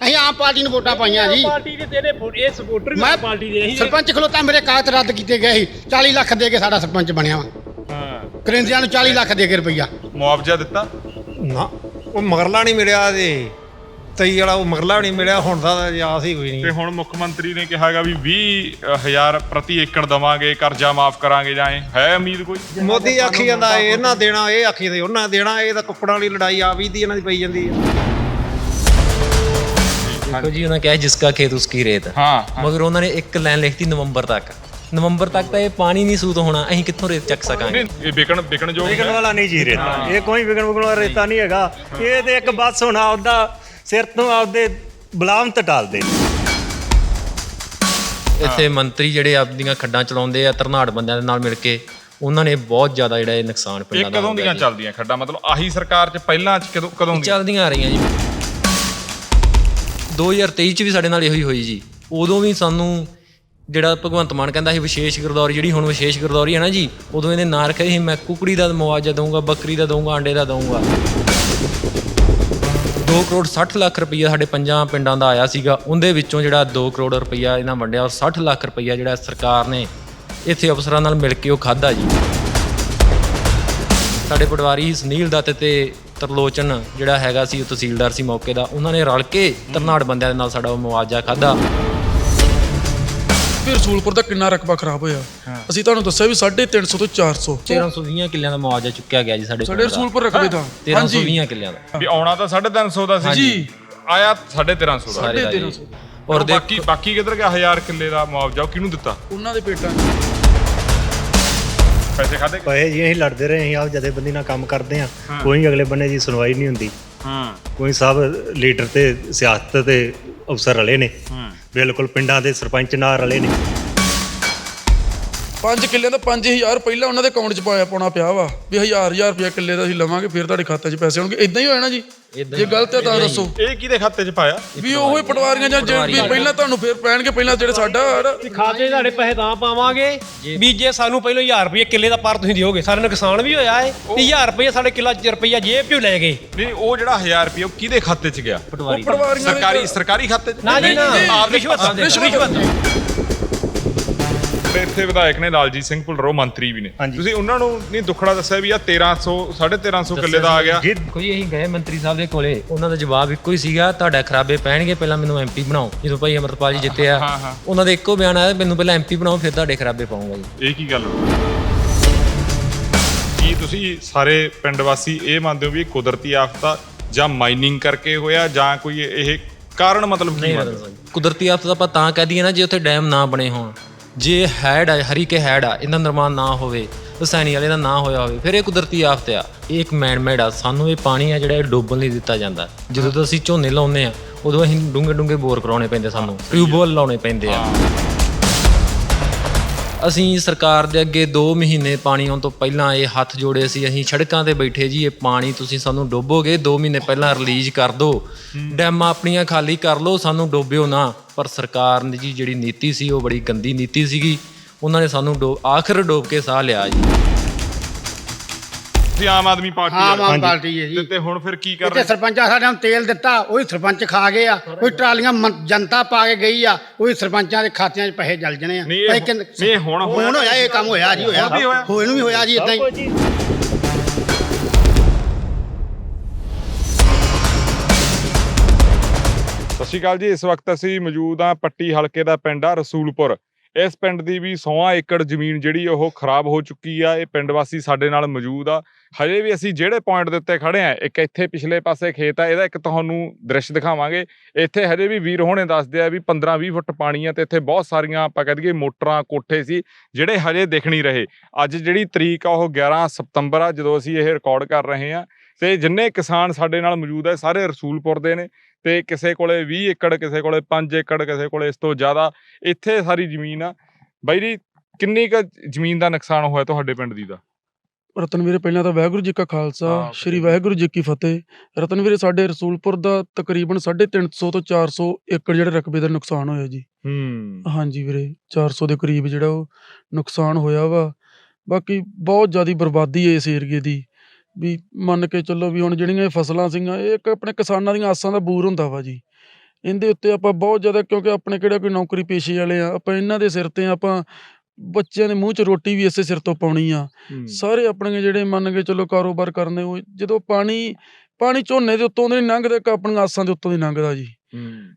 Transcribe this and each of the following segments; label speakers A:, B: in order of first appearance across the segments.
A: ਅਸੀਂ ਆਮ ਪਾਰਟੀ ਨੂੰ ਵੋਟਾਂ ਪਾਈਆਂ ਜੀ।
B: ਪਾਰਟੀ ਦੇ ਤੇਰੇ ਇਹ ਸਪੋਰਟਰ ਵੀ
A: ਮੈਂ
B: ਪਾਰਟੀ ਦੇ ਹੀ
A: ਸਰਪੰਚ ਖਲੋਤਾ ਮੇਰੇ ਕਾਗਜ਼ ਰੱਦ ਕੀਤੇ ਗਏ ਸੀ। 40 ਲੱਖ ਦੇ ਕੇ ਸਾਡਾ ਸਰਪੰਚ ਬਣਿਆ ਵਾ।
B: ਹਾਂ।
A: ਕਰਿੰਦਿਆਂ ਨੂੰ 40 ਲੱਖ ਦੇ ਕੇ ਰੁਪਈਆ।
C: ਮੁਆਵਜ਼ਾ ਦਿੱਤਾ?
D: ਨਾ ਉਹ ਮਗਰਲਾ ਨਹੀਂ ਮਿਲਿਆ ਤੇ ਤਈ ਵਾਲਾ ਉਹ ਮਗਰਲਾ ਨਹੀਂ ਮਿਲਿਆ ਹੁਣ ਦਾ ਤਾਂ ਆਸ ਹੀ ਕੋਈ
C: ਤੇ
D: ਨਹੀਂ
C: ਹੁਣ ਮੁੱਖ ਮੰਤਰੀ ਨੇ ਕਿਹਾਗਾ ਵੀ 20000 ਪ੍ਰਤੀ ਏਕੜ ਦਵਾਂਗੇ ਕਰਜ਼ਾ ਮਾਫ ਕਰਾਂਗੇ ਜਾਂ ਇਹ ਹੈ ਉਮੀਦ ਕੋਈ?
D: ਮੋਦੀ ਆਖੀ ਜਾਂਦਾ ਇਹਨਾਂ ਦੇਣਾ ਇਹ ਆਖੀ ਜਾਂਦੇ ਉਹਨਾਂ ਦੇਣਾ ਇਹ ਤਾਂ ਕੁੱਕੜਾਂ ਵਾਲੀ ਲੜਾਈ ਆ ਵੀ ਦੀ ਇਹਨਾਂ ਦੀ ਪਈ ਜਾਂਦੀ ਹੈ
E: ਦੇਖੋ ਜੀ ਉਹਨਾਂ ਕਿਹਾ ਜਿਸਕਾ ਖੇਤ ਉਸकी ਰੇਤ।
C: ਹਾਂ
E: ਮਗਰ ਉਹਨਾਂ ਨੇ ਇੱਕ ਲਾਈਨ ਲਿਖਤੀ ਨਵੰਬਰ ਤੱਕ। ਨਵੰਬਰ ਤੱਕ ਤਾਂ ਇਹ ਪਾਣੀ ਨਹੀਂ ਸੂਤ ਹੋਣਾ ਅਸੀਂ ਕਿੱਥੋਂ ਰੇਤ ਚੱਕ ਸਕਾਂਗੇ?
C: ਇਹ ਵਿਕਣ ਵਿਕਣ ਜੋ
B: ਵਿਕਣ ਵਾਲਾ ਨਹੀਂ ਜੀ ਰੇਤਾ। ਇਹ ਕੋਈ ਵਿਕਣ ਵਿਕਣ ਵਾਲਾ ਰੇਤਾ ਨਹੀਂ ਹੈਗਾ। ਇਹ ਤੇ ਇੱਕ ਬਸ ਹੁਣ ਆਪਦਾ ਸਿਰ ਤੋਂ ਆਪਦੇ ਬਲਾਮ ਟਾਲਦੇ
E: ਇੱਥੇ ਮੰਤਰੀ ਜਿਹੜੇ ਆਪਦੀਆਂ ਖੱਡਾਂ ਚਲਾਉਂਦੇ ਆ ਧਰਨਾੜ ਬੰਦਿਆਂ ਦੇ ਨਾਲ ਮਿਲ ਕੇ ਉਹਨਾਂ ਨੇ ਬਹੁਤ ਜ਼ਿਆਦਾ ਜਿਹੜਾ ਇਹ ਨੁਕਸਾਨ ਪਿੰਡਾਂ ਦਾ
C: ਕਦੋਂ ਦੀਆਂ। ਚੱਲਦੀਆਂ ਖੱਡਾਂ? ਮਤਲਬ ਆਹੀ ਸਰਕਾਰ ਚ ਪਹਿਲਾਂ ਚ ਕਦੋਂ ਕਦੋਂ ਦੀਆਂ?
E: ਚੱਲਦੀਆਂ ਆ ਰਹੀਆਂ ਜੀ। 2023 ਚ ਵੀ ਸਾਡੇ ਨਾਲ ਇਹੋ ਹੀ ਹੋਈ ਜੀ। ਉਦੋਂ ਵੀ ਸਾਨੂੰ ਜਿਹੜਾ ਭਗਵੰਤ ਮਾਨ ਕਹਿੰਦਾ ਸੀ ਵਿਸ਼ੇਸ਼ ਗਰਦੌਰੀ, ਜਿਹੜੀ ਹੁਣ ਵਿਸ਼ੇਸ਼ ਗਰਦੌਰੀ ਹੈ ਨਾ ਜੀ, ਉਦੋਂ ਇਹਨੇ ਨਾਂ ਰੱਖਿਆ ਸੀ, ਮੈਂ ਕੁਕੜੀ ਦਾ ਮੁਆਵਜ਼ਾ ਦਊਂਗਾ, ਬੱਕਰੀ ਦਾ ਦਊਂਗਾ, ਆਂਡੇ ਦਾ ਦਊਂਗਾ। 2 ਕਰੋੜ 60 ਲੱਖ ਰੁਪਈਆ ਸਾਡੇ ਪੰਜਾਂ ਪਿੰਡਾਂ ਦਾ ਆਇਆ ਸੀਗਾ, ਉਹਦੇ ਵਿੱਚੋਂ ਜਿਹੜਾ 2 ਕਰੋੜ ਰੁਪਈਆ ਇਹਨਾਂ ਵੰਡਿਆ, ਔਰ 60 ਲੱਖ ਰੁਪਈਆ ਜਿਹੜਾ ਸਰਕਾਰ ਨੇ ਇੱਥੇ ਅਫਸਰਾਂ ਨਾਲ ਮਿਲ ਕੇ ਉਹ ਖਾਦਾ ਜੀ। ਸਾਡੇ ਪਟਵਾਰੀ ਸੁਨੀਲ ਦੱਤ ਤੇ ਤਰਲੋਚਨ ਜਿਹੜਾ ਹੈਗਾ ਸੀ ਉਹ ਤਹਿਸੀਲਦਾਰ ਸੀ ਮੌਕੇ ਦਾ। ਉਹਨਾਂ ਨੇ ਰਲ ਕੇ ਤਰਨਾੜ ਬੰਦਿਆਂ ਦੇ ਨਾਲ ਸਾਡਾ ਉਹ ਮੁਆਵਜ਼ਾ ਖਾਦਾ
F: ਵੀ ਰਸੂਲਪੁਰ ਦਾ ਕਿੰਨਾ ਰਕਬਾ ਖਰਾਬ ਹੋਇਆ? ਅਸੀਂ ਤੁਹਾਨੂੰ ਦੱਸਿਆ ਵੀ 350 ਤੋਂ 400
E: 1320 ਕਿੱਲਿਆਂ ਦਾ ਮੁਆਵਜ਼ਾ ਚੁੱਕਿਆ ਗਿਆ ਜੀ ਸਾਡੇ
F: ਸਾਡੇ ਰਸੂਲਪੁਰ ਰਕਬੇ ਦਾ।
E: 1320 ਕਿੱਲਿਆਂ ਦਾ।
C: ਵੀ ਆਉਣਾ ਤਾਂ 350 ਦਾ ਸੀ
F: ਜੀ।
C: ਆਇਆ 1350 ਦਾ।
E: ਸਾਰੇ ਦਾ ਜੀ।
F: 1350
E: ਔਰ
C: ਬਾਕੀ ਬਾਕੀ ਕਿੱਧਰ ਗਿਆ? 1000 ਕਿੱਲੇ ਦਾ ਮੁਆਵਜ਼ਾ ਉਹ ਕਿਹਨੂੰ ਦਿੱਤਾ?
F: ਉਹਨਾਂ ਦੇ ਪੇਟਾਂ 'ਚ।
C: ਪੈਸੇ ਖਾਦੇ
G: ਪਏ ਜੀ ਅਸੀਂ ਲੜਦੇ ਰਹੇ ਅਸੀਂ ਆਪ ਜਥੇਬੰਦੀ ਨਾਲ ਕੰਮ ਕਰਦੇ ਆ ਕੋਈ ਅਗਲੇ ਬੰਨੇ ਦੀ ਸੁਣਵਾਈ ਨਹੀਂ ਹੁੰਦੀ।
C: ਹਾਂ।
G: ਕੋਈ ਸਭ ਲੀਡਰ ਤੇ ਸਿਆਸਤ ਤੇ ਅਫਸਰ ਰਲੇ ਨੇ। ਬਿਲਕੁਲ ਪਿੰਡਾਂ ਦੇ ਸਰਪੰਚ ਨਾਲ ਰਲੇ ਨੇ।
F: 5 ਕਿੱਲਿਆਂ ਦਾ 5000 ਪਹਿਲਾਂ ਉਹਨਾਂ ਦੇ ਅਕਾਊਂਟ 'ਚ ਪਾਇਆ ਪਾਉਣਾ ਪਿਆ ਵਾ ਵੀ 1000 1000 ਰੁਪਏ ਕਿੱਲੇ ਦਾ ਅਸੀਂ ਲਵਾਂਗੇ ਫਿਰ ਤੁਹਾਡੇ ਖਾਤੇ 'ਚ ਪੈਸੇ ਆਉਣਗੇ ਇਦਾਂ ਹੀ ਹੋਇਆ ਨਾ ਜੀ? ਜੇ ਗਲਤ ਹੈ ਤਾਂ ਦੱਸੋ।
C: ਇਹ ਕਿਹਦੇ ਖਾਤੇ 'ਚ ਪਾਇਆ?
F: ਵੀ ਉਹ ਹੀ ਪਟਵਾਰੀਆਂ ਜਾਂ ਜੇ ਵੀ ਪਹਿਲਾਂ ਤੁਹਾਨੂੰ ਫਿਰ ਪੈਣਗੇ ਪਹਿਲਾਂ ਜਿਹੜੇ ਸਾਡਾ
B: ਖਾਤੇ ਤੁਹਾਡੇ ਪੈਸੇ ਤਾਂ ਪਾਵਾਂਗੇ ਵੀ ਜੇ ਸਾਨੂੰ ਪਹਿਲਾਂ 1000 ਰੁਪਏ ਕਿੱਲੇ ਦਾ ਪਰ ਤੁਸੀਂ ਦਿਓਗੇ ਸਾਡੇ ਨੁਕਸਾਨ ਵੀ ਹੋਇਆ ਏ ਵੀ 1000 ਰੁਪਏ ਸਾਡੇ ਕਿੱਲਾ ਰੁਪਈਆ ਜੇਬ ਚੋਂ ਲੈ ਗਏ।
C: ਨਹੀਂ ਉਹ ਜਿਹੜਾ 1000 ਰੁਪਏ ਉਹ ਕਿਹਦੇ ਖਾਤੇ 'ਚ ਗਿਆ?
E: ਪਟਵਾਰੀ
C: ਸਰਕਾਰੀ ਸਰਕਾਰੀ ਖਾਤੇ 'ਚ?
B: ਨਾ ਜੀ ਨਾ। ਰਿਸ਼ਵਤ ਰਿਸ਼ਵਤ।
C: ਤੇ ਇੱਥੇ ਵਿਧਾਇਕ ਨੇ ਲਾਲਜੀਤ ਸਿੰਘ ਭੁੱਲਰੋ ਮੰਤਰੀ ਵੀ ਨੇ
G: ਹਾਂਜੀ।
C: ਤੁਸੀਂ ਉਹਨਾਂ ਨੂੰ ਨਹੀਂ ਦੁੱਖੜਾ ਦੱਸਿਆ ਵੀ ਆ 1300 1350 ਕਿੱਲੇ ਦਾ ਆ ਗਿਆ
G: ਜੀ
E: ਕੋਈ ਅਸੀਂ ਗਏ ਮੰਤਰੀ ਸਾਹਿਬ ਦੇ ਕੋਲੇ ਉਹਨਾਂ ਦਾ ਜਵਾਬ ਇੱਕੋ ਹੀ ਸੀਗਾ ਤੁਹਾਡਾ ਖਰਾਬੇ ਪੈਣਗੇ ਪਹਿਲਾਂ ਮੈਨੂੰ ਐਮਪੀ ਬਣਾਓ ਜਦੋਂ ਭਾਈ ਅਮਰਪਾਲ ਜੀ ਜਿੱਤਿਆ
C: ਹਾਂ, ਹਾਂ।
E: ਉਹਨਾਂ ਦਾ ਇੱਕੋ ਬਿਆਨ ਆਇਆ ਮੈਨੂੰ ਪਹਿਲਾਂ ਐਮਪੀ ਬਣਾਓ ਫਿਰ ਤੁਹਾਡੇ ਖਰਾਬੇ ਪਾਉਂਗਾ ਜੀ
C: ਇਹ ਕੀ ਗੱਲ ਹੋਈ? ਕੀ ਤੁਸੀਂ ਸਾਰੇ ਪਿੰਡ ਵਾਸੀ ਇਹ ਮੰਨਦੇ ਹੋ ਵੀ ਇਹ ਕੁਦਰਤੀ ਆਫਤਾ ਜਾਂ ਮਾਈਨਿੰਗ ਕਰਕੇ ਹੋਇਆ ਜਾਂ ਕੋਈ ਇਹ ਕਾਰਨ ਮਤਲਬ ਕੀ ਮੰਨਦੇ ਹੋ?
E: ਕੁਦਰਤੀ ਆਫਤ ਆਪਾਂ ਤਾਂ ਕਹਿ ਦਈਏ ਨਾ ਜੇ ਉੱਥੇ ਡੈਮ ਨਾ ਬਣੇ ਹੋਣ ਜੇ ਹੈਡ ਆ, ਹਰੀ ਹਰੀਕੇ ਹੈਡ ਆ ਇਹਦਾ ਨਿਰਮਾਣ ਨਾ ਹੋਵੇ ਰਸਾਇਣੀ ਵਾਲੇ ਦਾ ਨਾ ਹੋਇਆ ਹੋਵੇ, ਫਿਰ ਇਹ ਕੁਦਰਤੀ ਆਫਤ ਆ। ਇਹ ਇੱਕ ਮੈਨ ਆ, ਸਾਨੂੰ ਇਹ ਪਾਣੀ ਆ ਜਿਹੜਾ ਇਹ ਡੋਬਣ ਲਈ ਦਿੱਤਾ ਜਾਂਦਾ। ਜਦੋਂ ਤੋਂ ਅਸੀਂ ਝੋਨੇ ਲਾਉਂਦੇ ਆ, ਉਦੋਂ ਅਸੀਂ ਡੂੰਘੇ ਡੂੰਘੇ ਬੋਰ ਕਰਾਉਣੇ ਪੈਂਦੇ ਸਾਨੂੰ ਟਿਊਬਵੈਲ ਲਾਉਣੇ ਪੈਂਦੇ ਆ। ਅਸੀਂ ਸਰਕਾਰ ਦੇ ਅੱਗੇ 2 ਮਹੀਨੇ ਪਾਣੀ ਆਉਣ ਤੋਂ ਪਹਿਲਾਂ ਇਹ ਹੱਥ ਜੋੜੇ ਸੀ ਅਸੀਂ ਸੜਕਾਂ ਤੇ ਬੈਠੇ ਜੀ ਇਹ ਪਾਣੀ ਤੁਸੀਂ ਸਾਨੂੰ ਡੋਬੋਗੇ 2 ਮਹੀਨੇ ਪਹਿਲਾਂ ਰਿਲੀਜ਼ ਕਰ ਦਿਓ ਡੈਮਾਂ ਆਪਣੀਆਂ ਖਾਲੀ ਕਰ ਲਓ ਸਾਨੂੰ ਡੋਬਿਓ ਨਾ। ਪਰ ਸਰਕਾਰ ਦੀ ਜੀ ਜਿਹੜੀ ਨੀਤੀ ਸੀ ਉਹ ਬੜੀ ਗੰਦੀ ਨੀਤੀ ਸੀਗੀ। ਉਹਨਾਂ ਨੇ ਸਾਨੂੰ ਆਖਰ ਡੋਬ ਕੇ ਸਾਹ ਲਿਆ ਜੀ।
C: ਤੁਸੀਂ ਆਮ ਆਦਮੀ ਪਾਰਟੀ
A: ਆਮ। ਆਮ ਪਾਰਟੀ ਹੈ
C: ਤੇ-
A: ਜੀ।
C: ਤੇ ਹੁਣ ਫਿਰ ਕੀ ਕਰ
A: ਇੱਥੇ
C: ਰਹੇ?
A: ਸਰਪੰਚਾਂ ਸਾਡੇ ਨੂੰ ਤੇਲ ਦਿੱਤਾ ਉਹ ਹੀ ਸਰਪੰਚ ਖਾ ਗਏ ਆ ਕੋਈ ਟਰਾਲੀਆਂ ਮੰ- ਜਨਤਾ ਪਾ ਕੇ ਗਈ ਆ ਉਹ ਹੀ ਸਰਪੰਚਾਂ ਦੇ ਖਾਤਿਆਂ 'ਚ ਪੈਸੇ ਜਲ ਜਣੇ ਆ।
C: ਨਹੀਂ, ਇਹ ਹੁਣ-
A: ਕਿੰਨ-
C: ਨਹੀਂ, ਹੁਣ ਹੋਇਆ
A: ਹੁਣ ਹੋਇਆ ਇਹ ਕੰਮ ਹੋਇਆ ਜੀ ਹੋਇਆ।
C: ਹੁਣ ਵੀ ਹੋਇਆ?
A: ਨੂੰ ਵੀ ਹੋਇਆ ਜੀ ਇਦਾਂ ਹੀ।
C: ਸਤਿ ਸ਼੍ਰੀ ਅਕਾਲ ਜੀ ਇਸ ਵਕਤ ਅਸੀਂ ਮੌਜੂਦ ਹਾਂ ਪੱਟੀ ਹਲਕੇ ਦਾ ਪਿੰਡ ਆ ਰਸੂਲਪੁਰ। ਇਸ ਪਿੰਡ ਦੀ ਵੀ 100 ਏਕੜ ਜ਼ਮੀਨ ਜਿਹੜੀ ਉਹ ਖਰਾਬ ਹੋ ਚੁੱਕੀ ਆ, ਇਹ ਪਿੰਡ ਵਾਸੀ ਸਾਡੇ ਨਾਲ ਮੌਜੂਦ ਆ। ਹਜੇ ਵੀ ਅਸੀਂ ਜਿਹੜੇ ਪੁਆਇੰਟ ਦੇ ਉੱਤੇ ਖੜੇ ਆ ਇੱਕ ਇੱਥੇ ਪਿਛਲੇ ਪਾਸੇ ਖੇਤ ਆ, ਇਹਦਾ ਇੱਕ ਤੁਹਾਨੂੰ ਦ੍ਰਿਸ਼ ਦਿਖਾਵਾਂਗੇ। ਇੱਥੇ ਹਜੇ ਵੀ ਵੀਰ ਹੋਣੇ ਦੱਸਦੇ ਆ ਵੀ 15-20 ਫੁੱਟ ਪਾਣੀ ਆ ਤੇ ਇੱਥੇ ਬਹੁਤ ਸਾਰੀਆਂ ਆਪਾਂ ਕਹਿ ਦਈਏ ਮੋਟਰਾਂ, ਕੋਠੇ ਸੀ, ਜਿਹੜੇ ਹਜੇ ਦਿਖ ਨਹੀਂ ਰਹੇ। ਅੱਜ ਜਿਹੜੀ ਤਰੀਕ ਆ, ਉਹ 11 ਸਤੰਬਰ ਆ, ਜਦੋਂ ਅਸੀਂ ਇਹ ਰਿਕਾਰਡ ਕਰ ਰਹੇ ਆ ਤੇ ਜਿੰਨੇ ਕਿਸਾਨ ਸਾਡੇ ਨਾਲ ਮੌਜੂਦ ਆ ਸਾਰੇ ਰਸੂਲਪੁਰ ਦੇ ਨੇ। ਤੇ ਕਿਸੇ ਕੋਲੇ 20 ਏਕੜ ਕਿਸੇ ਕੋਲੇ 5 ਏਕੜ ਕਿਸੇ ਕੋਲੇ ਇਸ ਤੋਂ ਜ਼ਿਆਦਾ ਇੱਥੇ ਸਾਰੀ ਜ਼ਮੀਨ ਆ। ਬਾਈ ਜੀ ਕਿੰਨੀ ਕੁ ਜ਼ਮੀਨ ਦਾ ਨੁਕਸਾਨ ਹੋਇਆ ਤੁਹਾਡੇ ਪਿੰਡ ਦੀ ਦਾ?
F: ਰਤਨਵੀਰ ਪਹਿਲਾਂ ਤਾਂ ਵਾਹਿਗੁਰੂ ਜੀ ਕਾ ਖਾਲਸਾ ਸ੍ਰੀ ਵਾਹਿਗੁਰੂ ਜੀ ਕੀ ਫਤਿਹ। ਰਤਨਵੀਰ ਸਾਡੇ ਰਸੂਲਪੁਰ ਦਾ ਤਕਰੀਬਨ 350 ਤੋਂ 400 ਏਕੜ ਜਿਹੜੇ ਰਕਬੇ ਦਾ ਨੁਕਸਾਨ ਹੋਇਆ ਜੀ।
C: ਹੂੰ।
F: ਹਾਂਜੀ ਵੀਰੇ 400 ਦੇ ਕਰੀਬ ਜਿਹੜਾ ਉਹ ਨੁਕਸਾਨ ਹੋਇਆ ਵਾ। ਬਾਕੀ ਬਹੁਤ ਜ਼ਿਆਦੀ ਬਰਬਾਦੀ ਹੈ ਇਸ ਏਰੀਏ ਦੀ। ਵੀ ਮੰਨ ਕੇ ਚੱਲੋ ਵੀ ਹੁਣ ਜਿਹੜੀਆਂ ਇਹ ਫਸਲਾਂ ਸੀਗੀਆਂ ਇਹ ਇੱਕ ਆਪਣੇ ਕਿਸਾਨਾਂ ਦੀਆਂ ਆਸਾਂ ਦਾ ਬੂਰ ਹੁੰਦਾ ਵਾ ਜੀ। ਇਹਦੇ ਉੱਤੇ ਆਪਾਂ ਬਹੁਤ ਜ਼ਿਆਦਾ ਕਿਉਂਕਿ ਆਪਣੇ ਕਿਹੜਾ ਕੋਈ ਨੌਕਰੀ ਪੇਸ਼ੇ ਵਾਲੇ ਆ ਆਪਾਂ ਇਹਨਾਂ ਦੇ ਸਿਰ ਤੇ ਆਪਾਂ ਬੱਚਿਆਂ ਦੇ ਮੂੰਹ 'ਚ ਰੋਟੀ ਵੀ ਇਸੇ ਸਿਰ ਤੋਂ ਪਾਉਣੀ ਆ। ਸਾਰੇ ਆਪਣੇ ਜਿਹੜੇ ਮੰਨ ਕੇ ਚਲੋ ਕਾਰੋਬਾਰ ਕਰਨੇ ਉਹ ਜਦੋਂ ਪਾਣੀ ਪਾਣੀ ਝੋਨੇ ਦੇ ਉੱਤੋਂ ਦੀ ਲੰਘਦਾ ਇੱਕ ਆਪਣੀਆਂ ਆਸਾਂ ਦੇ ਉੱਤੋਂ ਦੀ ਲੰਘਦਾ ਜੀ।